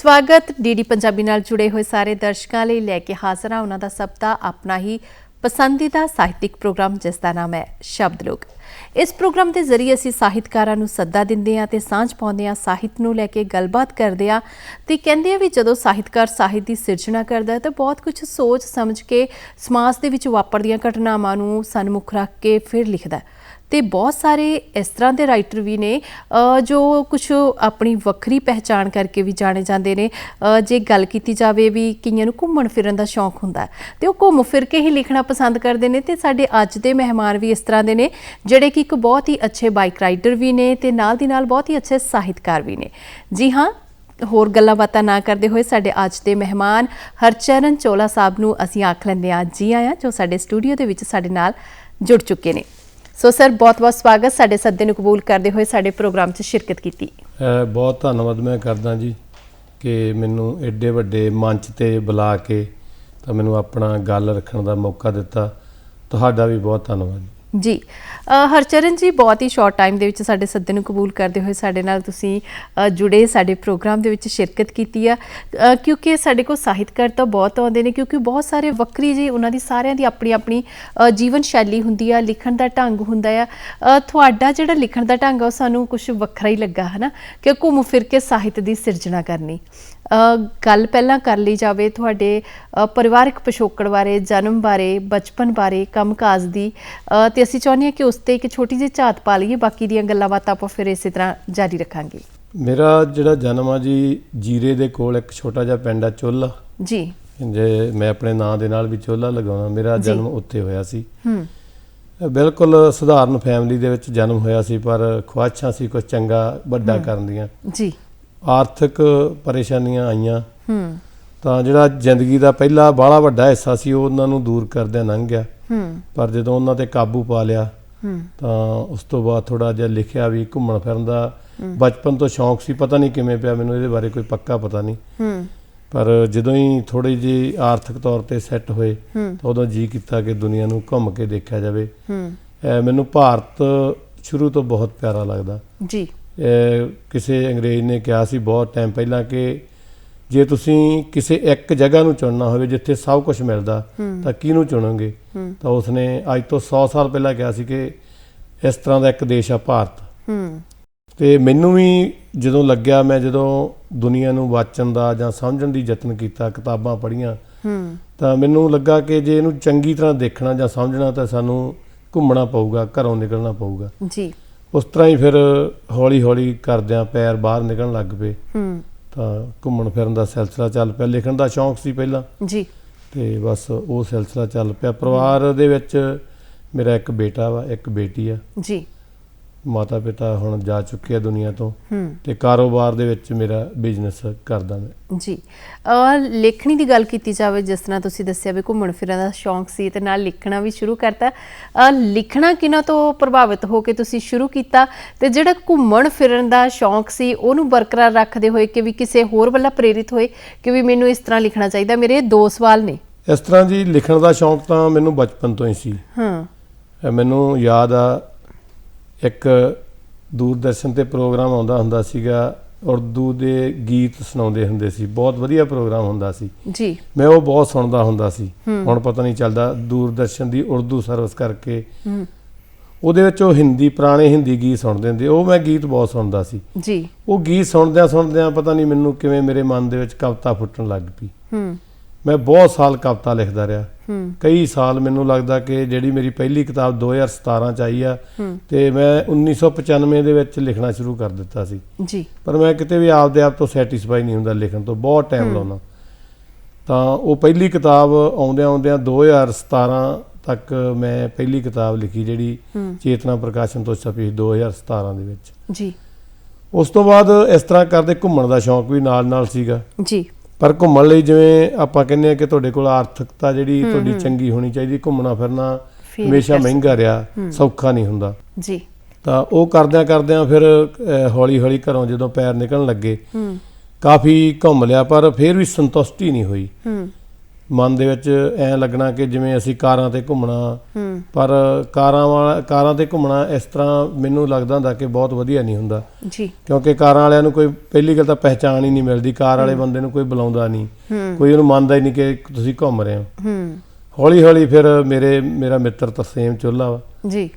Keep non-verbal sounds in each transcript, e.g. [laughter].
ਸਵਾਗਤ। ਡੀਡੀ ਪੰਜਾਬੀ ਨਾਲ ਜੁੜੇ ਹੋਏ ਸਾਰੇ ਦਰਸ਼ਕਾਂ ਲਈ ਲੈ ਕੇ ਹਾਜ਼ਰ ਹਾਂ। ਉਹਨਾਂ ਦਾ ਸਭ ਦਾ ਆਪਣਾ ਹੀ ਪਸੰਦੀਦਾ ਸਾਹਿਤਿਕ ਪ੍ਰੋਗਰਾਮ, ਜਿਸ ਦਾ ਨਾਮ ਹੈ ਸ਼ਬਦ ਲੋਕ ਇਸ ਪ੍ਰੋਗਰਾਮ ਦੇ ਜ਼ਰੀਏ ਅਸੀਂ ਸਾਹਿਤਕਾਰਾਂ ਨੂੰ ਸੱਦਾ ਦਿੰਦੇ ਹਾਂ ਤੇ ਸਾਂਝ ਪਾਉਂਦੇ ਹਾਂ, ਸਾਹਿਤ ਨੂੰ ਲੈ ਕੇ ਗੱਲਬਾਤ ਕਰਦੇ ਹਾਂ ਤੇ ਕਹਿੰਦੇ ਆ ਵੀ ਜਦੋਂ ਸਾਹਿਤਕਾਰ ਸਾਹਿਤ ਦੀ ਸਿਰਜਣਾ ਕਰਦਾ ਹੈ ਤਾਂ ਬਹੁਤ ਕੁਝ ਸੋਚ ਸਮਝ ਕੇ ਸਮਾਜ ਦੇ ਵਿੱਚ ਵਾਪਰਦੀਆਂ ਘਟਨਾਵਾਂ ਨੂੰ ਸਨਮੁਖ ਰੱਖ ਕੇ ਫਿਰ ਲਿਖਦਾ ਹੈ। ਤੇ ਬਹੁਤ ਸਾਰੇ ਇਸ ਤਰ੍ਹਾਂ ਦੇ ਰਾਈਟਰ ਵੀ ਨੇ ਜੋ ਕੁਝ ਆਪਣੀ ਵੱਖਰੀ ਪਹਿਚਾਣ ਕਰਕੇ ਵੀ ਜਾਣੇ ਜਾਂਦੇ ਨੇ। ਜੇ ਗੱਲ ਕੀਤੀ ਜਾਵੇ ਵੀ ਕਈਆਂ ਨੂੰ ਘੁੰਮਣ ਫਿਰਨ ਦਾ ਸ਼ੌਂਕ ਹੁੰਦਾ ਹੈ, ਤੇ ਉਹ ਘੁੰਮ ਫਿਰ ਕੇ ਹੀ ਲਿਖਣਾ ਪਸੰਦ ਕਰਦੇ ਨੇ ਤੇ ਸਾਡੇ ਅੱਜ ਦੇ ਮਹਿਮਾਨ ਵੀ ਇਸ ਤਰ੍ਹਾਂ ਦੇ ਨੇ, ਜਿਹੜੇ ਕਿ ਇੱਕ ਬਹੁਤ ਹੀ ਅੱਛੇ ਬਾਈਕ ਰਾਈਡਰ ਵੀ ਨੇ ਤੇ ਨਾਲ ਦੀ ਨਾਲ ਬਹੁਤ ਹੀ ਅੱਛੇ ਸਾਹਿਤਕਾਰ ਵੀ ਨੇ। ਜੀ ਹਾਂ, ਹੋਰ ਗੱਲਾਂ ਬਾਤਾਂ ਨਾ ਕਰਦੇ ਹੋਏ ਸਾਡੇ ਅੱਜ ਦੇ ਮਹਿਮਾਨ ਹਰਚਰਨ ਚੋਲਾ ਸਾਹਿਬ ਨੂੰ ਅਸੀਂ ਆਖ ਲੈਂਦੇ ਹਾਂ। ਜੀ ਆਇਆਂ ਜੋ ਸਾਡੇ ਸਟੂਡੀਓ ਦੇ ਵਿੱਚ ਸਾਡੇ ਨਾਲ ਜੁੜ ਚੁੱਕੇ ਨੇ। ਸੋ ਸਰ ਬਹੁਤ-ਬਹੁਤ ਸਵਾਗਤ ਸਾਡੇ ਸੱਦੇ ਨੂੰ ਕਬੂਲ ਕਰਦੇ ਹੋਏ ਸਾਡੇ ਪ੍ਰੋਗਰਾਮ 'ਚ ਸ਼ਿਰਕਤ ਕੀਤੀ। ਬਹੁਤ ਧੰਨਵਾਦ ਮੈਂ ਕਰਦਾ ਜੀ ਕਿ ਮੈਨੂੰ ਐਡੇ ਵੱਡੇ ਮੰਚ ਤੇ ਬੁਲਾ ਕੇ ਤਾਂ ਮੈਨੂੰ ਆਪਣਾ ਗੱਲ ਰੱਖਣ ਦਾ ਮੌਕਾ ਦਿੱਤਾ। ਤੁਹਾਡਾ ਵੀ ਬਹੁਤ ਧੰਨਵਾਦ। ਜੀ ਹਰਚਰਨ ਜੀ, ਬਹੁਤ ਹੀ ਸ਼ਾਰਟ ਟਾਈਮ ਦੇ ਵਿੱਚ ਸਾਡੇ ਸੱਦੇ ਨੂੰ ਕਬੂਲ ਕਰਦੇ ਹੋਏ ਸਾਡੇ ਨਾਲ ਤੁਸੀਂ ਜੁੜੇ, ਸਾਡੇ ਪ੍ਰੋਗਰਾਮ ਦੇ ਵਿੱਚ ਸ਼ਿਰਕਤ ਕੀਤੀ ਆ। ਕਿਉਂਕਿ ਸਾਡੇ ਕੋਲ ਸਾਹਿਤਕਾਰ ਤਾਂ ਬਹੁਤ ਆਉਂਦੇ ਨੇ, ਕਿਉਂਕਿ ਬਹੁਤ ਸਾਰੇ ਵੱਖਰੀ ਜੀ ਉਹਨਾਂ ਦੀ ਸਾਰਿਆਂ ਦੀ ਆਪਣੀ ਆਪਣੀ ਜੀਵਨ ਸ਼ੈਲੀ ਹੁੰਦੀ ਆ, ਲਿਖਣ ਦਾ ਢੰਗ ਹੁੰਦਾ ਆ। ਤੁਹਾਡਾ ਜਿਹੜਾ ਲਿਖਣ ਦਾ ਢੰਗ ਆ, ਉਹ ਸਾਨੂੰ ਕੁਝ ਵੱਖਰਾ ਹੀ ਲੱਗਾ, ਹਨਾ? ਕਿ ਘੁੰਮ ਫਿਰ ਕੇ ਸਾਹਿਤ ਦੀ ਸਿਰਜਣਾ ਕਰਨੀ। ਗੱਲ ਪਹਿਲਾਂ ਕਰ ਲਈ ਜਾਵੇ ਤੁਹਾਡੇ ਪਰਿਵਾਰਕ ਪਿਛੋਕੜ ਬਾਰੇ ਜਨਮ ਬਾਰੇ ਬਚਪਨ ਬਾਰੇ ਕੰਮਕਾਜ ਦੀ ਤੇ ਅਸੀਂ ਚਾਹੁੰਦੇ ਹਾਂ ਕਿ ਉਸ ਤੇ ਇੱਕ ਛੋਟੀ ਜਿਹੀ ਝਾਤ ਪਾ ਲਈਏ ਬਾਕੀ ਦੀਆਂ ਗੱਲਾਂ ਬਾਤਾਂ ਆਪਾਂ ਫਿਰ ਇਸੇ ਤਰ੍ਹਾਂ ਜਾਰੀ ਰੱਖਾਂਗੇ। ਮੇਰਾ ਜਿਹੜਾ ਜਨਮ ਆ ਜੀ ਜੀਰੇ ਦੇ ਕੋਲ ਇੱਕ ਛੋਟਾ ਜਿਹਾ ਪਿੰਡ ਆ ਚੋਲਾ। ਜੀ। ਜੇ ਮੈਂ ਆਪਣੇ ਨਾਂ ਦੇ ਨਾਲ ਵੀ ਚੋਲਾ ਲਗਾਉਣਾ ਮੇਰਾ। ਜਨਮ ਉੱਥੇ ਹੋਇਆ ਸੀ। ਹੂੰ। ਬਿਲਕੁਲ ਸਧਾਰਨ ਫੈਮਿਲੀ ਦੇ ਵਿੱਚ ਜਨਮ ਹੋਇਆ ਸੀ ਪਰ ਖੁਆਇਸ਼ਾਂ ਸੀ ਕੁਝ ਚੰਗਾ ਵੱਡਾ ਕਰਨ ਦੀਆਂ। ਜੀ। ਆਰਥਿਕ ਪਰੇਸ਼ਾਨੀਆਂ ਆਈਆਂ। ਹੂੰ। ਤਾਂ ਜਿਹੜਾ ਜ਼ਿੰਦਗੀ ਦਾ ਪਹਿਲਾ ਬਾਹਲਾ ਵੱਡਾ ਹਿੱਸਾ ਸੀ ਉਹ ਉਹਨਾਂ ਨੂੰ ਦੂਰ ਕਰਦਿਆਂ ਲੰਘ ਗਿਆ। ਹੂੰ। ਪਰ ਜਦੋਂ ਉਹਨਾਂ ਤੇ ਕਾਬੂ ਪਾ ਲਿਆ ਹੂੰ। ਤਾਂ ਉਸ ਤੋਂ ਬਾਅਦ ਥੋੜਾ ਜਿਹਾ ਲਿਖਿਆ ਵੀ ਘੁੰਮਣ ਫਿਰਨ ਦਾ ਬਚਪਨ ਤੋਂ ਸ਼ੌਂਕ ਸੀ ਪਤਾ ਨਹੀਂ ਕਿਵੇਂ ਪਿਆ ਮੈਨੂੰ ਇਹਦੇ ਬਾਰੇ ਕੋਈ ਪੱਕਾ ਪਤਾ ਨਹੀਂ। ਹੂੰ। ਪਰ ਜਦੋਂ ਹੀ ਥੋੜੀ ਜੀ ਆਰਥਿਕ ਤੌਰ ਤੇ ਸੈੱਟ ਹੋਏ ਤਾਂ ਉਦੋਂ ਜੀ ਕੀਤਾ ਕਿ ਦੁਨੀਆ ਨੂੰ ਘੁੰਮ ਕੇ ਦੇਖਿਆ ਜਾਵੇ। ਹੂੰ। ਮੈਨੂੰ ਭਾਰਤ ਸ਼ੁਰੂ ਤੋਂ ਬਹੁਤ ਪਿਆਰਾ ਲੱਗਦਾ। ਜੀ। ਕਿਸੇ ਅੰਗਰੇਜ਼ ਨੇ ਕਿਹਾ ਸੀ ਬਹੁਤ ਟਾਈਮ ਪਹਿਲਾਂ ਕਿ ਜੇ ਤੁਸੀਂ ਕਿਸੇ ਇੱਕ ਜਗ੍ਹਾ ਨੂੰ ਚੁਣਨਾ ਹੋਵੇ ਜਿੱਥੇ ਸਭ ਕੁਝ ਮਿਲਦਾ ਤਾਂ ਕਿਹਨੂੰ ਚੁਣੋਗੇ? ਤਾਂ ਉਸਨੇ ਅੱਜ ਤੋਂ 100 ਸਾਲ ਪਹਿਲਾਂ ਕਿਹਾ ਸੀ ਕਿ ਇਸ ਤਰ੍ਹਾਂ ਦਾ ਇੱਕ ਦੇਸ਼ ਆ ਭਾਰਤ। ਤੇ ਮੈਨੂੰ ਵੀ ਜਦੋਂ ਲੱਗਿਆ ਮੈਂ ਜਦੋਂ ਦੁਨੀਆ ਨੂੰ ਵਾਚਣ ਦਾ ਜਾਂ ਸਮਝਣ ਦੀ ਯਤਨ ਕੀਤਾ ਕਿਤਾਬਾਂ ਪੜ੍ਹੀਆਂ ਤਾਂ ਮੈਨੂੰ ਲੱਗਾ ਕਿ ਜੇ ਇਹਨੂੰ ਚੰਗੀ ਤਰ੍ਹਾਂ ਦੇਖਣਾ ਜਾਂ ਸਮਝਣਾ ਤਾਂ ਸਾਨੂੰ ਘੁੰਮਣਾ ਪਊਗਾ ਘਰੋਂ ਨਿਕਲਣਾ ਪਊਗਾ। ਜੀ। ਉਸ ਤਰ੍ਹਾਂ ਹੀ ਫਿਰ ਹੌਲੀ ਹੌਲੀ ਕਰਦਿਆਂ ਪੈਰ ਬਾਹਰ ਨਿਕਲਣ ਲੱਗ ਪਏ। ਹੂੰ। ਤਾਂ ਘੁੰਮਣ ਫਿਰਨ ਦਾ ਸਿਲਸਿਲਾ ਚੱਲ ਪਿਆ। ਲਿਖਣ ਦਾ ਸ਼ੌਂਕ ਸੀ ਪਹਿਲਾਂ। ਜੀ। ਤੇ ਬਸ ਉਹ ਸਿਲਸਿਲਾ ਚੱਲ ਪਿਆ। ਪਰਿਵਾਰ ਦੇ ਵਿੱਚ ਮੇਰਾ ਇੱਕ ਬੇਟਾ ਵਾ ਇੱਕ ਬੇਟੀ ਆ। ਜੀ। ਮਾਤਾ ਪਿਤਾ ਹੁਣ ਜਾ ਚੁੱਕੇ ਆ ਦੁਨੀਆ ਤੋਂ ਤੇ ਕਾਰੋਬਾਰ ਦੇ ਵਿੱਚ ਮੇਰਾ ਬਿਜ਼ਨਸ ਕਰਦਾ ਮੈਂ। ਜੀ। ਅ ਲੇਖਣੀ ਦੀ ਗੱਲ ਕੀਤੀ ਜਾਵੇ ਜਿਸ ਤਰ੍ਹਾਂ ਤੁਸੀਂ ਦੱਸਿਆ ਵੀ ਘੁੰਮਣ ਫਿਰਨ ਦਾ ਸ਼ੌਂਕ ਸੀ ਤੇ ਨਾਲ ਲਿਖਣਾ ਵੀ ਸ਼ੁਰੂ ਕਰਤਾ। ਲਿਖਣਾ ਕਿਨਾਂ ਤੋਂ ਪ੍ਰਭਾਵਿਤ ਹੋ ਕੇ ਤੁਸੀਂ ਸ਼ੁਰੂ ਕੀਤਾ ਤੇ ਜਿਹੜਾ ਘੁੰਮਣ ਫਿਰਨ ਦਾ ਸ਼ੌਂਕ ਸੀ ਉਹਨੂੰ ਬਰਕਰਾਰ ਰੱਖਦੇ ਹੋਏ ਕਿ ਵੀ ਕਿਸੇ ਹੋਰ ਵੱਲੋਂ ਪ੍ਰੇਰਿਤ ਹੋਏ ਕਿ ਵੀ ਮੈਨੂੰ ਇਸ ਤਰ੍ਹਾਂ ਲਿਖਣਾ ਚਾਹੀਦਾ? ਮੇਰੇ ਦੋ ਸਵਾਲ ਨੇ। ਇਸ ਤਰ੍ਹਾਂ ਜੀ ਲਿਖਣ ਦਾ ਸ਼ੌਂਕ ਤਾਂ ਮੈਨੂੰ ਬਚਪਨ ਤੋਂ ਹੀ ਸੀ। ਹਾਂ। ਮੈਨੂੰ ਯਾਦ ਆ ਇੱਕ ਦੂਰਦਰਸ਼ਨ ਤੇ ਪ੍ਰੋਗਰਾਮ ਆਉਂਦਾ ਹੁੰਦਾ ਸੀਗਾ ਉਰਦੂ ਦੇ ਗੀਤ ਸੁਣਾਉਂਦੇ ਹੁੰਦੇ ਸੀ। ਬਹੁਤ ਵਧੀਆ ਪ੍ਰੋਗਰਾਮ ਹੁੰਦਾ ਸੀ। ਜੀ। ਮੈਂ ਉਹ ਬਹੁਤ ਸੁਣਦਾ ਹੁੰਦਾ ਸੀ। ਹੁਣ ਪਤਾ ਨਹੀਂ ਚੱਲਦਾ ਦੂਰਦਰਸ਼ਨ ਦੀ ਉਰਦੂ ਸਰਵਿਸ ਕਰਕੇ। ਉਹਦੇ ਵਿੱਚ ਉਹ ਹਿੰਦੀ ਪੁਰਾਣੇ ਹਿੰਦੀ ਗੀਤ ਸੁਣਦੇ ਹੁੰਦੇ। ਉਹ ਮੈਂ ਗੀਤ ਬਹੁਤ ਸੁਣਦਾ ਸੀ। ਜੀ। ਉਹ ਗੀਤ ਸੁਣਦਿਆਂ ਸੁਣਦਿਆਂ ਪਤਾ ਨਹੀਂ ਮੈਨੂੰ ਕਿਵੇਂ ਮੇਰੇ ਮਨ ਦੇ ਵਿੱਚ ਕਵਿਤਾ ਫੁੱਟਣ ਲੱਗ ਪਈ। ਹੂੰ। ਮੈਂ ਬਹੁਤ ਸਾਲ ਕਵਿਤਾ ਲਿਖਦਾ ਰਿਹਾ। ਕਈ ਸਾਲ ਮੈਨੂੰ ਲੱਗਦਾ ਕਿ ਜਿਹੜੀ ਮੇਰੀ ਪਹਿਲੀ ਕਿਤਾਬ 2017 ਚ ਆਈ ਆ ਤੇ ਮੈਂ 1995 ਦੇ ਵਿੱਚ ਲਿਖਣਾ ਸ਼ੁਰੂ ਕਰ ਦਿੱਤਾ ਸੀ। ਜੀ। ਪਰ ਮੈਂ ਕਿਤੇ ਵੀ ਆਪਦੇ ਆਪ ਤੋਂ ਸੈਟੀਸਫਾਈ ਨਹੀਂ ਹੁੰਦਾ ਲਿਖਣ ਤੋਂ ਬਹੁਤ ਟਾਈਮ ਲਾਉਣਾ। ਤਾਂ ਉਹ ਪਹਿਲੀ ਕਿਤਾਬ ਆਉਂਦਿਆਂ ਆਉਂਦਿਆਂ 2017 ਤੱਕ ਮੈਂ ਪਹਿਲੀ ਕਿਤਾਬ ਲਿਖੀ ਜਿਹੜੀ ਚੇਤਨਾ ਪ੍ਰਕਾਸ਼ਨ ਤੋਂ ਛਪੀ 2017 ਦੇ ਵਿੱਚ। ਜੀ। ਉਸ ਤੋਂ ਬਾਅਦ ਇਸ ਤਰ੍ਹਾਂ ਕਰਦੇ ਘੁੰਮਣ ਦਾ ਸ਼ੌਂਕ ਵੀ ਨਾਲ ਨਾਲ ਸੀਗਾ। ਜੀ। ਪਰ ਘੁੰਮਣ ਲਈ ਜਿਵੇਂ ਆਪਾਂ ਕਹਿੰਦੇ ਆ ਕਿ ਤੁਹਾਡੇ ਕੋਲ ਆਰਥਿਕਤਾ ਜਿਹੜੀ ਤੁਹਾਡੀ ਚੰਗੀ ਹੋਣੀ ਚਾਹੀਦੀ ਘੁੰਮਣਾ ਫਿਰਨਾ ਫਿਰ ਹਮੇਸ਼ਾ ਮਹਿੰਗਾ ਰਿਹਾ ਸੌਖਾ ਨਹੀਂ ਹੁੰਦਾ। ਜੀ। ਤਾਂ ਉਹ ਕਰਦਿਆਂ ਕਰਦਿਆਂ ਫਿਰ ਹੌਲੀ ਹੌਲੀ ਘਰੋਂ ਜਦੋਂ ਪੈਰ ਨਿਕਲਣ ਲੱਗੇ ਹੂੰ। ਕਾਫੀ ਘੁੰਮ ਲਿਆ ਪਰ ਫਿਰ ਵੀ ਸੰਤੁਸ਼ਟੀ ਨਹੀਂ ਹੋਈ। ਹੂੰ। ਮਨ ਦੇ ਵਿੱਚ ਐ ਲੱਗਣਾ ਕਿ ਜਿਵੇਂ ਅਸੀਂ ਕਾਰਾਂ ਤੇ ਘੁੰਮਣਾ। ਪਰ ਕਾਰਾਂ ਵਾਲਾ ਕਾਰਾਂ ਤੇ ਘੁੰਮਣਾ ਇਸ ਤਰ੍ਹਾਂ ਮੈਨੂੰ ਲੱਗਦਾ ਹੁੰਦਾ ਕਿ ਬਹੁਤ ਵਧੀਆ ਨਹੀਂ ਹੁੰਦਾ। ਜੀ। ਕਿਉਂਕਿ ਕਾਰਾਂ ਵਾਲਿਆਂ ਨੂੰ ਕੋਈ ਪਹਿਲੀ ਗੱਲ ਤਾਂ ਪਹਿਚਾਣ ਹੀ ਨਹੀਂ ਮਿਲਦੀ ਕਾਰ ਵਾਲੇ ਬੰਦੇ ਨੂੰ ਕੋਈ ਬੁਲਾਉਂਦਾ ਨਹੀਂ। ਕੋਈ ਉਹਨੂੰ ਮੰਨਦਾ ਹੀ ਨਹੀਂ ਕਿ ਤੁਸੀਂ ਘੁੰਮ ਰਹੇ ਹੋ। ਹੌਲੀ ਹੌਲੀ ਫਿਰ ਮੇਰੇ ਮੇਰਾ ਮਿੱਤਰ ਤਰਸੇਮ ਚੋਲਾ ਵਾ। ਜੀ।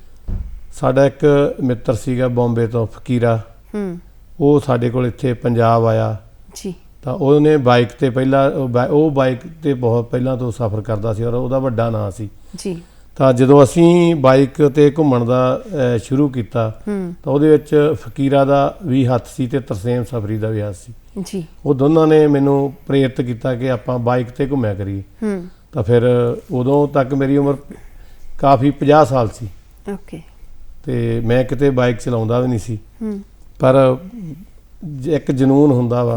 ਸਾਡਾ ਇੱਕ ਮਿੱਤਰ ਸੀਗਾ ਬੰਬੇ ਤੋਂ ਫਕੀਰਾ। ਹੂੰ। ਉਹ ਸਾਡੇ ਕੋਲ ਇੱਥੇ ਪੰਜਾਬ ਆਇਆ। ਜੀ। ਤਾਂ ਉਹਨੇ ਬਾਈਕ ਤੇ ਪਹਿਲਾਂ ਉਹ ਬਾਈ- ਉਹ ਬਾਈਕ ਤੇ ਬਹੁਤ ਪਹਿਲਾਂ ਤੋਂ ਸਫ਼ਰ ਕਰਦਾ ਸੀ ਔਰ ਉਹਦਾ ਵੱਡਾ ਨਾਂ ਸੀ। ਜੀ। ਤਾਂ ਜਦੋਂ ਅਸੀਂ ਬਾਈਕ ਤੇ ਘੁੰਮਣ ਦਾ ਸ਼ੁਰੂ ਕੀਤਾ ਤਾਂ ਉਹਦੇ ਵਿੱਚ ਫਕੀਰਾ ਦਾ ਵੀ ਹੱਥ ਸੀ ਤੇ ਤਰਸੇਮ ਸਫਰੀ ਦਾ ਵੀ ਹੱਥ ਸੀ। ਜੀ। ਉਹ ਦੋਨਾਂ ਨੇ ਮੈਨੂੰ ਪ੍ਰੇਰਿਤ ਕੀਤਾ ਕਿ ਆਪਾਂ ਬਾਈਕ ਤੇ ਘੁੰਮਿਆ ਕਰੀਏ। ਹੂੰ। ਤਾਂ ਫਿਰ ਉਦੋਂ ਤੱਕ ਮੇਰੀ ਉਮਰ ਕਾਫੀ 50 ਸਾਲ ਸੀ। ਓਕੇ। ਤੇ ਮੈਂ ਕਿਤੇ ਬਾਈਕ ਚਲਾਉਂਦਾ ਵੀ ਨਹੀਂ ਸੀ। ਹੂੰ। ਪਰ ਇੱਕ ਜਨੂਨ ਹੁੰਦਾ ਵਾ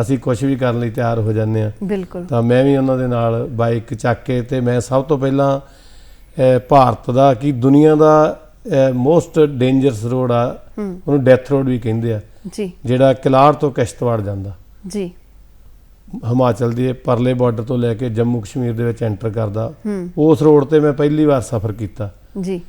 ਅਸੀਂ ਕੁਝ ਵੀ ਕਰਨ ਲਈ ਤਿਆਰ ਹੋ ਜਾਂਦੇ ਆ ਬਿਲਕੁਲ। ਤਾਂ ਮੈਂ ਵੀ ਉਹਨਾਂ ਦੇ ਨਾਲ ਬਾਈਕ ਚੱਕ ਕੇ ਤੇ ਮੈਂ ਸਭ ਤੋਂ ਪਹਿਲਾਂ ਭਾਰਤ ਦਾ ਕੀ ਦੁਨੀਆ ਦਾ ਮੋਸਟ ਡੇਂਜਰਸ ਰੋਡ ਆ ਉਹਨੂੰ ਡੈਥ ਰੋਡ ਵੀ ਕਹਿੰਦੇ ਆ। ਜੀ। ਜਿਹੜਾ ਕਿਲਾਰ ਤੋਂ ਕਿਸ਼ਤਵਾੜ ਜਾਂਦਾ। ਜੀ। ਹਿਮਾਚਲ ਦੇ ਪਰਲੇ ਬਾਰਡਰ ਤੋਂ ਲੈ ਕੇ ਜੰਮੂ ਕਸ਼ਮੀਰ ਦੇ ਵਿੱਚ ਐਂਟਰ ਕਰਦਾ। ਉਸ ਰੋਡ ਤੇ ਮੈਂ ਪਹਿਲੀ ਵਾਰ ਸਫ਼ਰ ਕੀਤਾ। ਜੀ।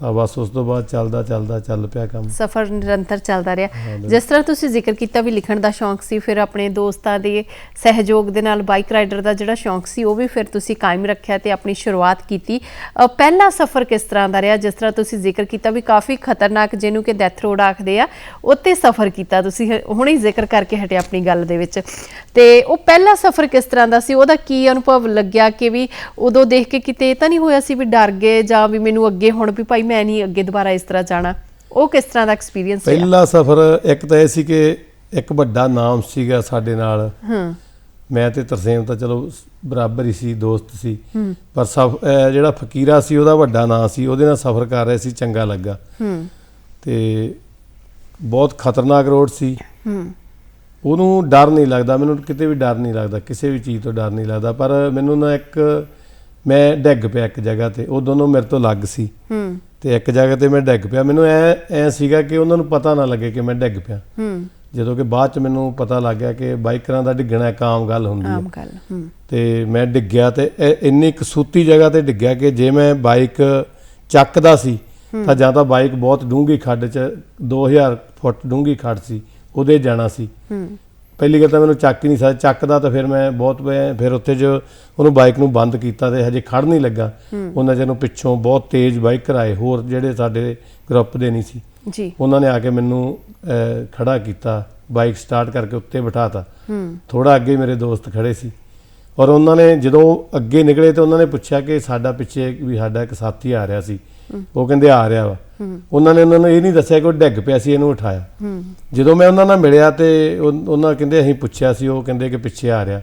ਤਾਂ ਬਸ ਉਸ ਤੋਂ ਬਾਅਦ ਚੱਲਦਾ ਚੱਲਦਾ ਚੱਲ ਪਿਆ ਕੰਮ। ਸਫਰ ਨਿਰੰਤਰ ਚੱਲਦਾ ਰਿਹਾ। ਜਿਸ ਤਰ੍ਹਾਂ ਤੁਸੀਂ ਜ਼ਿਕਰ ਕੀਤਾ ਵੀ ਲਿਖਣ ਦਾ ਸ਼ੌਂਕ ਸੀ ਫਿਰ ਆਪਣੇ ਦੋਸਤਾਂ ਦੇ ਸਹਿਯੋਗ ਦੇ ਨਾਲ ਬਾਈਕ ਰਾਈਡਰ ਦਾ ਜਿਹੜਾ ਸ਼ੌਂਕ ਸੀ ਉਹ ਵੀ ਫਿਰ ਤੁਸੀਂ ਕਾਇਮ ਰੱਖਿਆ ਤੇ ਆਪਣੀ ਸ਼ੁਰੂਆਤ ਕੀਤੀ। ਪਹਿਲਾ ਸਫਰ ਕਿਸ ਤਰ੍ਹਾਂ ਦਾ ਰਿਹਾ? ਜਿਸ ਤਰ੍ਹਾਂ ਤੁਸੀਂ ਜ਼ਿਕਰ ਕੀਤਾ ਵੀ ਕਾਫੀ ਖਤਰਨਾਕ ਜਿਹਨੂੰ ਕਿ ਡੈਥ ਰੋਡ ਆਖਦੇ ਆ ਉੱਤੇ ਸਫਰ ਕੀਤਾ ਤੁਸੀਂ। ਹੁਣੇ ਹੀ ਜ਼ਿਕਰ ਕਰਕੇ ਹਟੇ ਆਪਣੀ ਗੱਲ ਦੇ ਵਿੱਚ। ਤੇ ਉਹ ਪਹਿਲਾ ਸਫਰ ਕਿਸ ਤਰ੍ਹਾਂ ਦਾ ਸੀ? ਉਹਦਾ ਕੀ ਅਨੁਭਵ ਲੱਗਿਆ ਕਿ ਵੀ ਉਦੋਂ ਦੇਖ ਕੇ ਕਿਤੇ ਇਹ ਤਾਂ ਨਹੀਂ ਹੋਇਆ ਸੀ ਵੀ ਡਰ ਗਏ ਜਾਂ ਵੀ ਮੈਨੂੰ ਅੱਗੇ ਹੁਣ ਵੀ ਭਾਈ ਮੈਂ ਨਹੀਂ ਅੱਗੇ ਦੁਬਾਰਾ ਇਸ ਤਰ੍ਹਾਂ ਜਾਣਾ। ਉਹ ਕਿਸ ਤਰ੍ਹਾਂ ਦਾ ਐਕਸਪੀਰੀਅੰਸ ਰਿਹਾ? ਪਹਿਲਾ ਸਫ਼ਰ ਇੱਕ ਤਾਂ ਇਹ ਸੀ ਕਿ ਇੱਕ ਵੱਡਾ ਨਾਮ ਸੀਗਾ ਸਾਡੇ ਨਾਲ। ਹਾਂ। ਮੈਂ ਤੇ ਤਰਸੇਮ ਤਾਂ ਚਲੋ ਬਰਾਬਰ ਹੀ ਸੀ ਦੋਸਤ ਸੀ। ਪਰ ਸਫ ਜਿਹੜਾ ਫਕੀਰਾ ਸੀ ਉਹਦਾ ਵੱਡਾ ਨਾਂ ਸੀ। ਉਹਦੇ ਨਾਲ ਸਫ਼ਰ ਕਰ ਰਹੇ ਸੀ ਚੰਗਾ ਲੱਗਾ। ਹੂੰ। ਤੇ ਬਹੁਤ ਖਤਰਨਾਕ ਰੋਡ ਸੀ। ਹੂੰ। ਉਹਨੂੰ ਡਰ ਨਹੀਂ ਲੱਗਦਾ। ਮੈਨੂੰ ਕਿਤੇ ਵੀ ਡਰ ਨਹੀਂ ਲੱਗਦਾ। ਕਿਸੇ ਵੀ ਚੀਜ਼ ਤੋਂ ਡਰ ਨਹੀਂ ਲੱਗਦਾ। ਪਰ ਮੈਨੂੰ ਨਾ ਇੱਕ ਮੈਂ ਡਿੱਗ ਪਿਆ ਇੱਕ ਜਗ੍ਹਾ ਤੇ ਉਹ ਦੋਨੋਂ ਮੇਰੇ ਤੋਂ ਲੱਗ ਸੀ। ਹੂੰ। ਤੇ ਇੱਕ ਜਗ੍ਹਾ ਤੇ ਮੈਂ ਡਿੱਗ ਪਿਆ। ਮੈਨੂੰ ਐ ਐ ਸੀਗਾ ਕਿ ਉਹਨਾਂ ਨੂੰ ਪਤਾ ਨਾ ਲੱਗੇ ਕਿ ਮੈਂ ਡਿੱਗ ਪਿਆ। ਹੂੰ। ਜਦੋਂ ਕਿ ਬਾਅਦ ਚ ਮੈਨੂੰ ਪਤਾ ਲੱਗ ਗਿਆ ਕਿ ਬਾਈਕਰਾਂ ਦਾ ਡਿੱਗਣਾ ਇੱਕ ਆਮ ਗੱਲ ਹੁੰਦੀ ਹੈ। ਆਮ ਗੱਲ ਹੂੰ। ਤੇ ਮੈਂ ਡਿੱਗਿਆ ਤੇ ਇੰਨੀ ਕਸੂਤੀ ਜਗ੍ਹਾ ਤੇ ਡਿੱਗਿਆ ਕਿ ਜੇ ਮੈਂ ਬਾਈਕ ਚੱਕਦਾ ਸੀ ਤਾਂ ਜਾਂ ਤਾਂ ਬਾਈਕ ਬਹੁਤ ਡੂੰਘੀ ਖੱਡ 'ਚ 2000 ਫੁੱਟ ਡੂੰਘੀ ਖੱਡ ਸੀ ਉਹਦੇ ਜਾਣਾ ਸੀ। ਹੂੰ। ਪਹਿਲੀ ਗੱਲ ਤਾਂ ਮੈਨੂੰ ਚੱਕ ਹੀ ਨਹੀਂ ਸਕਦਾ ਚੱਕਦਾ ਤਾਂ ਫਿਰ ਮੈਂ ਬਹੁਤ ਮੈਂ ਫਿਰ ਉੱਥੇ ਜੋ ਉਹਨੂੰ ਬਾਈਕ ਨੂੰ ਬੰਦ ਕੀਤਾ ਤੇ ਹਜੇ ਖੜ ਨਹੀਂ ਲੱਗਾ। ਉਹਨਾਂ ਚਿਰ ਨੂੰ ਪਿੱਛੋਂ ਬਹੁਤ ਤੇਜ਼ ਬਾਈਕਰ ਆਏ ਹੋਰ ਜਿਹੜੇ ਸਾਡੇ ਗਰੁੱਪ ਦੇ ਨਹੀਂ ਸੀ। ਜੀ। ਉਹਨਾਂ ਨੇ ਆ ਕੇ ਮੈਨੂੰ ਖੜਾ ਕੀਤਾ ਬਾਈਕ ਸਟਾਰਟ ਕਰਕੇ ਉੱਤੇ ਬਿਠਾਤਾ। ਹੂੰ। ਥੋੜਾ ਅੱਗੇ ਮੇਰੇ ਦੋਸਤ ਖੜੇ ਸੀ। ਔਰ ਉਹਨਾਂ ਨੇ ਜਦੋਂ ਅੱਗੇ ਨਿਕਲੇ ਤੇ ਉਹਨਾਂ ਨੇ ਪੁੱਛਿਆ ਕਿ ਸਾਡਾ ਪਿੱਛੇ ਵੀ ਸਾਡਾ ਇੱਕ ਸਾਥੀ ਆ ਰਿਹਾ ਸੀ। ਉਹ ਕਹਿੰਦੇ ਆ ਰਿਹਾ ਵਾ। ਉਹਨਾਂ ਨੇ ਉਹਨਾਂ ਨੂੰ ਇਹ ਨਹੀਂ ਦੱਸਿਆ ਕਿ ਉਹ ਡਿੱਗ ਪਿਆ ਸੀ ਇਹਨੂੰ ਉਠਾਇਆ। ਜਦੋਂ ਮੈਂ ਉਹਨਾਂ ਨਾਲ ਮਿਲਿਆ ਤੇ ਉਹ- ਉਹਨਾਂ ਕਹਿੰਦੇ ਅਸੀਂ ਪੁੱਛਿਆ ਸੀ ਉਹ ਕਹਿੰਦੇ ਕਿ ਪਿੱਛੇ ਆ ਰਿਹਾ।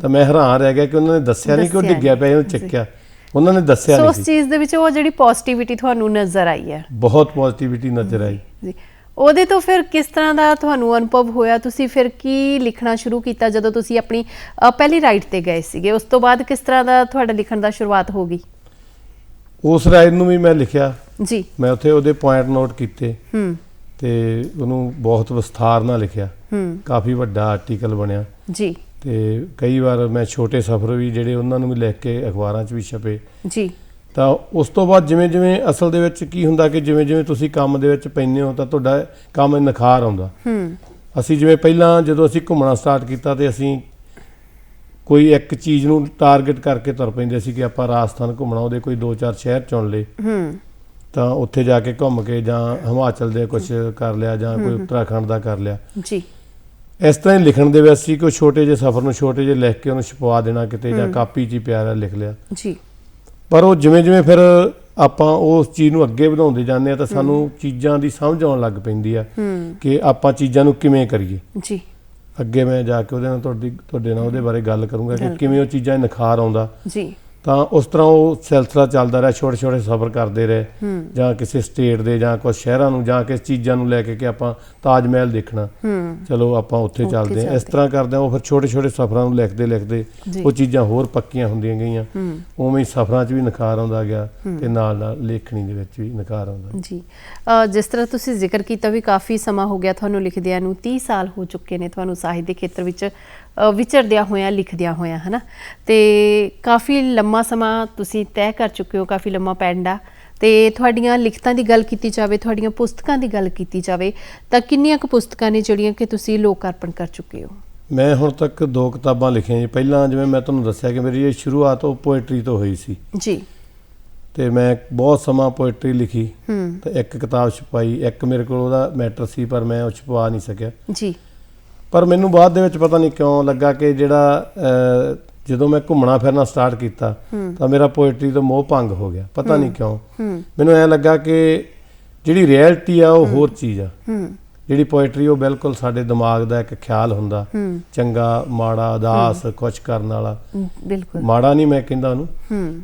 ਤਾਂ ਮੈਂ ਹੈਰਾਨ ਰਹਿ ਗਿਆ ਕਿ ਉਹਨਾਂ ਨੇ ਦੱਸਿਆ ਨਹੀਂ ਕਿ ਉਹ ਡਿੱਗਿਆ ਪਿਆ ਇਹਨੂੰ ਚੱਕਿਆ। ਉਹਨਾਂ ਨੇ ਦੱਸਿਆ ਸੋ ਨਹੀਂ ਉਸ ਸੀ। ਚੀਜ਼ ਦੇ ਵਿੱਚ ਉਹ ਜਿਹੜੀ ਪੋਜ਼ਿਟਿਵਿਟੀ ਤੁਹਾਨੂੰ ਨਜ਼ਰ ਆਈ ਹੈ। ਬਹੁਤ ਪੋਜ਼ਿਟਿਵਿਟੀ ਨਜ਼ਰ ਆਈ। ਜੀ ਉਹਦੇ ਤੋਂ ਫਿਰ ਕਿਸ ਤਰ੍ਹਾਂ ਦਾ ਤੁਹਾਨੂੰ ਅਨੁਭਵ ਹੋਇਆ? ਤੁਸੀਂ ਫਿਰ ਕੀ ਲਿਖਣਾ ਸ਼ੁਰੂ ਕੀਤਾ ਜਦੋਂ ਤੁਸੀਂ ਆਪਣੀ ਪਹਿਲੀ ਰਾਈਡ ਤੇ ਗਏ ਸੀਗੇ? ਉਸ ਤੋਂ ਬਾਅਦ ਕਿਸ ਤਰ੍ਹਾਂ ਦਾ ਤੁਹਾਡਾ ਲਿਖਣ ਦਾ ਸ਼ੁਰੂਆਤ ਹੋ ਗਈ? ਉਸ ਰਾਈਡ ਨੂੰ ਵੀ ਮੈਂ ਲਿਖਿਆ। ਜੀ। ਮੈਂ ਉੱਥੇ ਉਹਦੇ ਪੁਆਇੰਟ ਨੋਟ ਕੀਤੇ। ਹੂੰ। ਤੇ ਉਹਨੂੰ ਬਹੁਤ ਵਿਸਥਾਰ ਨਾਲ ਲਿਖਿਆ। ਹੂੰ। ਕਾਫੀ ਵੱਡਾ ਆਰਟੀਕਲ ਬਣਿਆ। ਜੀ। ਤੇ ਕਈ ਵਾਰ ਮੈਂ ਛੋਟੇ ਸਫ਼ਰ ਵੀ ਜਿਹੜੇ ਉਹਨਾਂ ਨੂੰ ਵੀ ਲਿਖ ਕੇ ਅਖਬਾਰਾਂ 'ਚ ਵੀ ਛਪੇ। ਜੀ। ਤਾਂ ਉਸ ਤੋਂ ਬਾਅਦ ਜਿਵੇਂ ਜਿਵੇਂ ਅਸਲ ਦੇ ਵਿੱਚ ਕੀ ਹੁੰਦਾ ਕਿ ਜਿਵੇਂ ਜਿਵੇਂ ਤੁਸੀਂ ਕੰਮ ਦੇ ਵਿੱਚ ਪੈਂਦੇ ਹੋ ਤਾਂ ਤੁਹਾਡਾ ਕੰਮ ਨਿਖਾਰ ਆਉਂਦਾ। ਹੂੰ। ਅਸੀਂ ਜਿਵੇਂ ਪਹਿਲਾਂ ਜਦੋਂ ਅਸੀਂ ਘੁੰਮਣਾ ਸਟਾਰਟ ਕੀਤਾ ਤੇ ਅਸੀਂ ਕੋਈ ਇੱਕ ਚੀਜ਼ ਨੂੰ ਟਾਰਗੇਟ ਕਰਕੇ ਤੁਰ ਪੈਂਦੇ ਸੀ ਕਿ ਆਪਾਂ ਰਾਜਸਥਾਨ ਘੁੰਮਣਾ ਉਹਦੇ ਕੋਈ 2-4 ਸ਼ਹਿਰ ਚੁਣ ਲਏ। ਹੂੰ। ਤਾਂ ਉੱਥੇ ਜਾ ਕੇ ਘੁੰਮ ਕੇ ਜਾਂ ਹਿਮਾਚਲ ਦੇ ਕੁਝ ਕਰ ਲਿਆ ਜਾਂ ਕੋਈ ਉੱਤਰਾਖੰਡ ਦਾ ਕਰ ਲਿਆ। ਜੀ। ਇਸ ਤਰ੍ਹਾਂ ਹੀ ਲਿਖਣ ਦੇ ਵਿੱਚ ਅਸੀਂ ਕੋਈ ਛੋਟੇ ਜਿਹੇ ਸਫ਼ਰ ਨੂੰ ਛੋਟੇ ਜਿਹੇ ਲਿਖ ਕੇ ਉਹਨੂੰ ਛਪਵਾ ਦੇਣਾ ਕਿਤੇ ਜਾਂ ਕਾਪੀ 'ਚ ਹੀ ਪਿਆਰਾ ਲਿਖ ਲਿਆ। ਜੀ। ਪਰ ਉਹ ਜਿਵੇਂ ਜਿਵੇਂ ਫਿਰ ਆਪਾਂ ਉਸ ਚੀਜ਼ ਨੂੰ ਅੱਗੇ ਵਧਾਉਂਦੇ ਜਾਂਦੇ ਆ ਤਾਂ ਸਾਨੂੰ ਚੀਜ਼ਾਂ ਦੀ ਸਮਝ ਆਉਣ ਲੱਗ ਪੈਂਦੀ ਆ ਕਿ ਆਪਾਂ ਚੀਜ਼ਾਂ ਨੂੰ ਕਿਵੇਂ ਕਰੀਏ। ਜੀ। ਅੱਗੇ ਮੈਂ ਜਾ ਕੇ ਉਹਦੇ ਨਾਲ ਤੁਹਾਡੀ ਤੁਹਾਡੇ ਨਾਲ ਉਹਦੇ ਬਾਰੇ ਗੱਲ ਕਰੂੰਗਾ ਕਿ ਕਿਵੇਂ ਉਹ ਚੀਜ਼ਾਂ ਨਿਖਾਰ ਆਉਂਦਾ। ਜੀ। ਤਾਂ ਉਸ ਤਰ੍ਹਾਂ ਉਹ ਸਿਲਸਿਲਾ ਚੱਲਦਾ ਰਿਹਾ ਛੋਟੇ ਛੋਟੇ ਸਫ਼ਰ ਕਰਦੇ ਰਹੇ। ਜਾਂ ਕਿਸੇ ਸਟੇਟ ਦੇ ਜਾਂ ਕੁਝ ਸ਼ਹਿਰਾਂ ਨੂੰ ਜਾਂ ਕਿਸੇ ਚੀਜ਼ਾਂ ਨੂੰ ਲੈ ਕੇ ਕਿ ਆਪਾਂ ਤਾਜ ਮਹਿਲ ਦੇਖਣਾ। ਚਲੋ ਆਪਾਂ ਉੱਥੇ ਚੱਲਦੇ ਹਾਂ। ਇਸ ਤਰ੍ਹਾਂ ਕਰਦੇ ਹਾਂ। ਉਹ ਫਿਰ ਛੋਟੇ ਛੋਟੇ ਸਫ਼ਰਾਂ ਨੂੰ ਲਿਖਦੇ ਲਿਖਦੇ ਉਹ ਚੀਜ਼ਾਂ ਹੋਰ ਪੱਕੀਆਂ ਹੁੰਦੀਆਂ ਗਈਆਂ। ਉਵੇਂ ਹੀ ਸਫ਼ਰਾਂ 'ਚ ਵੀ ਨਿਖਾਰ ਆਉਂਦਾ ਗਿਆ ਤੇ ਨਾਲ ਨਾਲ ਲੇਖਣੀ ਦੇ ਵਿੱਚ ਵੀ ਨਿਖਾਰ ਆਉਂਦਾ ਜੀ। ਜਿਸ ਤਰ੍ਹਾਂ ਤੁਸੀਂ ਜ਼ਿਕਰ ਕੀਤਾ ਵੀ ਕਾਫੀ ਸਮਾਂ ਹੋ ਗਿਆ ਤੁਹਾਨੂੰ ਲਿਖਦਿਆਂ ਨੂੰ 30 ਸਾਲ ਹੋ ਚੁੱਕੇ ਨੇ ਤੁਹਾਨੂੰ ਸਾਹਿਤ ਦੇ ਖੇਤਰ ਵਿੱਚ। ਵਿਚਰਦਿਆਂ ਹੋਇਆਂ ਲਿਖਦਿਆਂ ਹੋਇਆਂ ਹਨਾ? ਤੇ ਕਾਫੀ ਲੰਮਾ ਸਮਾਂ ਤੁਸੀਂ ਤੈਅ ਕਰ ਚੁੱਕੇ ਹੋ ਕਾਫੀ ਲੰਮਾ ਪੈਂਡਾ ਤੇ ਤੁਹਾਡੀਆਂ ਲਿਖਤਾਂ ਦੀ ਗੱਲ ਕੀਤੀ ਜਾਵੇ ਤੁਹਾਡੀਆਂ ਪੁਸਤਕਾਂ ਦੀ ਗੱਲ ਕੀਤੀ ਜਾਵੇ ਤਾਂ ਕਿੰਨੀਆਂ ਕੁ ਪੁਸਤਕਾਂ ਨੇ ਜਿਹੜੀਆਂ ਕਿ ਤੁਸੀਂ ਲੋਕ ਅਰਪਣ ਕਰ ਚੁੱਕੇ ਹੋ? ਮੈਂ ਹੁਣ ਤੱਕ ਦੋ ਕਿਤਾਬਾਂ ਲਿਖੀਆਂ ਜੀ। ਪਹਿਲਾਂ ਜਿਵੇਂ ਮੈਂ ਤੁਹਾਨੂੰ ਦੱਸਿਆ ਕਿ ਮੇਰੀ ਇਹ ਸ਼ੁਰੂਆਤ ਉਹ ਪੋਇਟਰੀ ਤੋਂ ਹੋਈ ਸੀ। ਜੀ। ਤੇ ਮੈਂ ਬਹੁਤ ਸਮਾਂ ਪੋਇਟਰੀ ਲਿਖੀ। ਤੇ ਇੱਕ ਕਿਤਾਬ ਛਪਾਈ ਇੱਕ ਮੇਰੇ ਕੋਲ ਉਹਦਾ ਮੈਟਰ ਸੀ ਪਰ ਮੈਂ ਉਹ ਛਪਵਾ ਨਹੀਂ ਸਕਿਆ। ਜੀ। ਪਰ ਮੈਨੂੰ ਬਾਅਦ ਦੇ ਵਿੱਚ ਪਤਾ ਨਹੀਂ ਕਿਉਂ ਲੱਗਾ ਕਿ ਜਿਹੜਾ ਜਦੋਂ ਮੈਂ ਘੁੰਮਣਾ ਫਿਰਨਾ ਸਟਾਰਟ ਕੀਤਾ ਤਾਂ ਮੇਰਾ ਪੋਇਟਰੀ ਤੋਂ ਮੋਹ ਭੰਗ ਹੋ ਗਿਆ। ਪਤਾ ਨਹੀਂ ਕਿਉਂ। ਮੈਨੂੰ ਐ ਲੱਗਾ ਕਿ ਜਿਹੜੀ ਰਿਐਲਿਟੀ ਆ ਉਹ ਹੋਰ ਚੀਜ਼ ਆ। ਜਿਹੜੀ ਪੋਇਟਰੀ ਉਹ ਬਿਲਕੁਲ ਸਾਡੇ ਦਿਮਾਗ ਦਾ ਇੱਕ ਖਿਆਲ ਹੁੰਦਾ। ਚੰਗਾ ਮਾੜਾ ਉਦਾਸ ਖੁਸ਼ ਕਰਨ ਵਾਲਾ। ਬਿਲਕੁਲ। ਮਾੜਾ ਨਹੀਂ ਮੈਂ ਕਹਿੰਦਾ ਉਹਨੂੰ।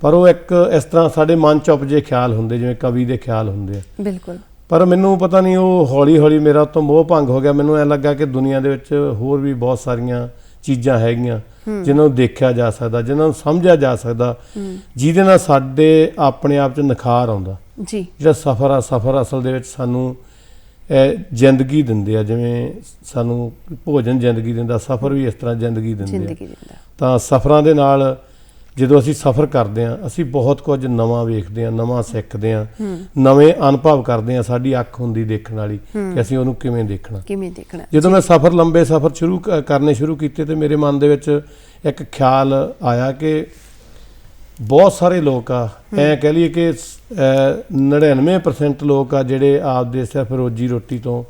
ਪਰ ਉਹ ਇੱਕ ਇਸ ਤਰ੍ਹਾਂ ਸਾਡੇ ਮਨ ਚ ਉਪਜੇ ਖਿਆਲ ਹੁੰਦੇ ਜਿਵੇਂ ਕਵੀ ਦੇ ਖਿਆਲ ਹੁੰਦੇ ਆ। ਬਿਲਕੁਲ। ਪਰ ਮੈਨੂੰ ਪਤਾ ਨਹੀਂ ਉਹ ਹੌਲੀ ਹੌਲੀ ਮੇਰਾ ਤੋਂ ਮੋਹ ਭੰਗ ਹੋ ਗਿਆ। ਮੈਨੂੰ ਐ ਲੱਗਾ ਕਿ ਦੁਨੀਆ ਦੇ ਵਿੱਚ ਹੋਰ ਵੀ ਬਹੁਤ ਸਾਰੀਆਂ ਚੀਜ਼ਾਂ ਹੈਗੀਆਂ ਜਿਨ੍ਹਾਂ ਨੂੰ ਦੇਖਿਆ ਜਾ ਸਕਦਾ ਜਿਨ੍ਹਾਂ ਨੂੰ ਸਮਝਿਆ ਜਾ ਸਕਦਾ ਜਿਹਦੇ ਨਾਲ ਸਾਡੇ ਆਪਣੇ ਆਪ 'ਚ ਨਿਖਾਰ ਆਉਂਦਾ। ਜੀ। ਜਿਹੜਾ ਸਫ਼ਰ ਆ ਸਫ਼ਰ ਅਸਲ ਦੇ ਵਿੱਚ ਸਾਨੂੰ ਇਹ ਜ਼ਿੰਦਗੀ ਦਿੰਦੇ ਆ ਜਿਵੇਂ ਸਾਨੂੰ ਭੋਜਨ ਜ਼ਿੰਦਗੀ ਦਿੰਦਾ ਸਫ਼ਰ ਵੀ ਇਸ ਤਰ੍ਹਾਂ ਜ਼ਿੰਦਗੀ ਦਿੰਦੇ ਆ। ਤਾਂ ਸਫ਼ਰਾਂ ਦੇ ਨਾਲ ਜਦੋਂ ਅਸੀਂ ਸਫ਼ਰ ਕਰਦੇ ਹਾਂ ਅਸੀਂ ਬਹੁਤ ਕੁਝ ਨਵਾਂ ਵੇਖਦੇ ਹਾਂ ਨਵਾਂ ਸਿੱਖਦੇ ਹਾਂ ਨਵੇਂ ਅਨੁਭਵ ਕਰਦੇ ਹਾਂ ਸਾਡੀ ਅੱਖ ਹੁੰਦੀ ਦੇਖਣ ਵਾਲੀ ਕਿ ਅਸੀਂ ਉਹਨੂੰ ਕਿਵੇਂ ਦੇਖਣਾ। ਕਿਵੇਂ ਦੇਖਣਾ। ਜਦੋਂ ਮੈਂ ਸਫ਼ਰ ਲੰਬੇ ਸਫ਼ਰ ਸ਼ੁਰੂ ਕਰਨੇ ਸ਼ੁਰੂ ਕੀਤੇ ਤੇ ਮੇਰੇ ਮਨ ਦੇ ਵਿੱਚ ਇੱਕ ਖਿਆਲ ਆਇਆ ਕਿ ਬਹੁਤ ਸਾਰੇ ਲੋਕ ਆ ਐ ਕਹਿ ਲਈਏ ਕਿ ਸ- ਅਹ 99% ਲੋਕ ਆ ਜਿਹੜੇ ਆਪਦੇ ਸਿਰਫ ਰੋਜੀ ਰੋਟੀ ਤੋਂ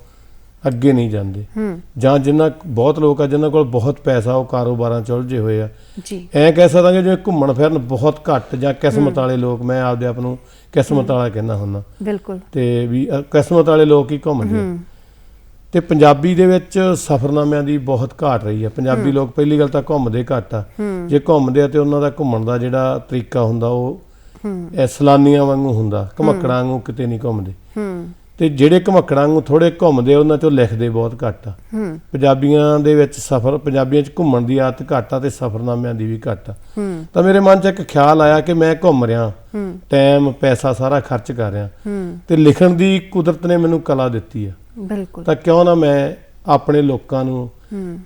ਅੱਗੇ ਨਹੀਂ ਜਾਂਦੇ। ਹੂੰ। ਜਾਂ ਜਿਨ੍ਹਾਂ ਬਹੁਤ ਲੋਕ ਆ ਜਿਨ੍ਹਾਂ ਕੋਲ ਬਹੁਤ ਪੈਸਾ ਉਹ ਕਾਰੋਬਾਰਾਂ ਚ ਉਲਝੇ ਹੋਏ ਆ। ਜੀ। ਐਂ ਕਹਿ ਸਕਦਾਂਗੇ ਜਿਵੇਂ ਘੁੰਮਣ ਫਿਰਨ ਬਹੁਤ ਘੱਟ ਜਾਂ ਕਿਸਮਤ ਵਾਲੇ ਲੋਕ ਮੈਂ ਆਪਦੇ ਆਪ ਨੂੰ ਕਿਸਮਤ ਵਾਲਾ ਕਹਿੰਦਾ ਹੁੰਦਾ। ਬਿਲਕੁਲ। ਤੇ ਵੀ ਕਿਸਮਤ ਵਾਲੇ ਲੋਕ ਹੀ ਘੁੰਮਦੇ ਆ ਹੂੰ। ਤੇ ਪੰਜਾਬੀ ਦੇ ਵਿੱਚ ਸਫ਼ਰਨਾਮਿਆਂ ਦੀ ਬਹੁਤ ਘਾਟ ਰਹੀ ਆ। ਪੰਜਾਬੀ ਲੋਕ ਪਹਿਲੀ ਗੱਲ ਤਾਂ ਘੁੰਮਦੇ ਘੱਟ ਆ। ਹੂੰ। ਜੇ ਘੁੰਮਦੇ ਆ ਤੇ ਉਹਨਾਂ ਦਾ ਘੁੰਮਣ ਦਾ ਜਿਹੜਾ ਤਰੀਕਾ ਹੁੰਦਾ ਉਹ ਹੂੰ। ਸਲਾਨੀਆਂ ਵਾਂਗੂ ਹੁੰਦਾ। ਘਮੱਕੜਾਂ ਵਾਂਗੂ ਕਿਤੇ ਨਹੀਂ ਘੁੰਮਦੇ। ਹੂੰ। ਤੇ ਜਿਹੜੇ ਘਮੱਕੜਾਂ ਵਾਂਗੂ ਥੋੜੇ ਘੁੰਮਦੇ ਉਹਨਾਂ ਚੋਂ ਲਿਖਦੇ ਬਹੁਤ ਘੱਟ ਆ। ਹੂੰ। ਪੰਜਾਬੀਆਂ ਦੇ ਵਿੱਚ ਸਫ਼ਰ ਪੰਜਾਬੀਆਂ 'ਚ ਘੁੰਮਣ ਦੀ ਆਦਤ ਘੱਟ ਆ ਤੇ ਸਫ਼ਰਨਾਮਿਆਂ ਦੀ ਵੀ ਘੱਟ ਆ। ਹੂੰ। ਤਾਂ ਮੇਰੇ ਮਨ 'ਚ ਇੱਕ ਖਿਆਲ ਆਇਆ ਕਿ ਮੈਂ ਘੁੰਮ ਰਿਹਾ। ਹੂੰ। ਟਾਈਮ ਪੈਸਾ ਸਾਰਾ ਖਰਚ ਕਰ ਰਿਹਾ। ਹੂੰ। ਤੇ ਲਿਖਣ ਦੀ ਕੁਦਰਤ ਨੇ ਮੈਨੂੰ ਕਲਾ ਦਿੱਤੀ ਆ। ਬਿਲਕੁਲ। ਤਾਂ ਕਿਉਂ ਨਾ ਮੈਂ ਆਪਣੇ ਲੋਕਾਂ ਨੂੰ ਹੂੰ।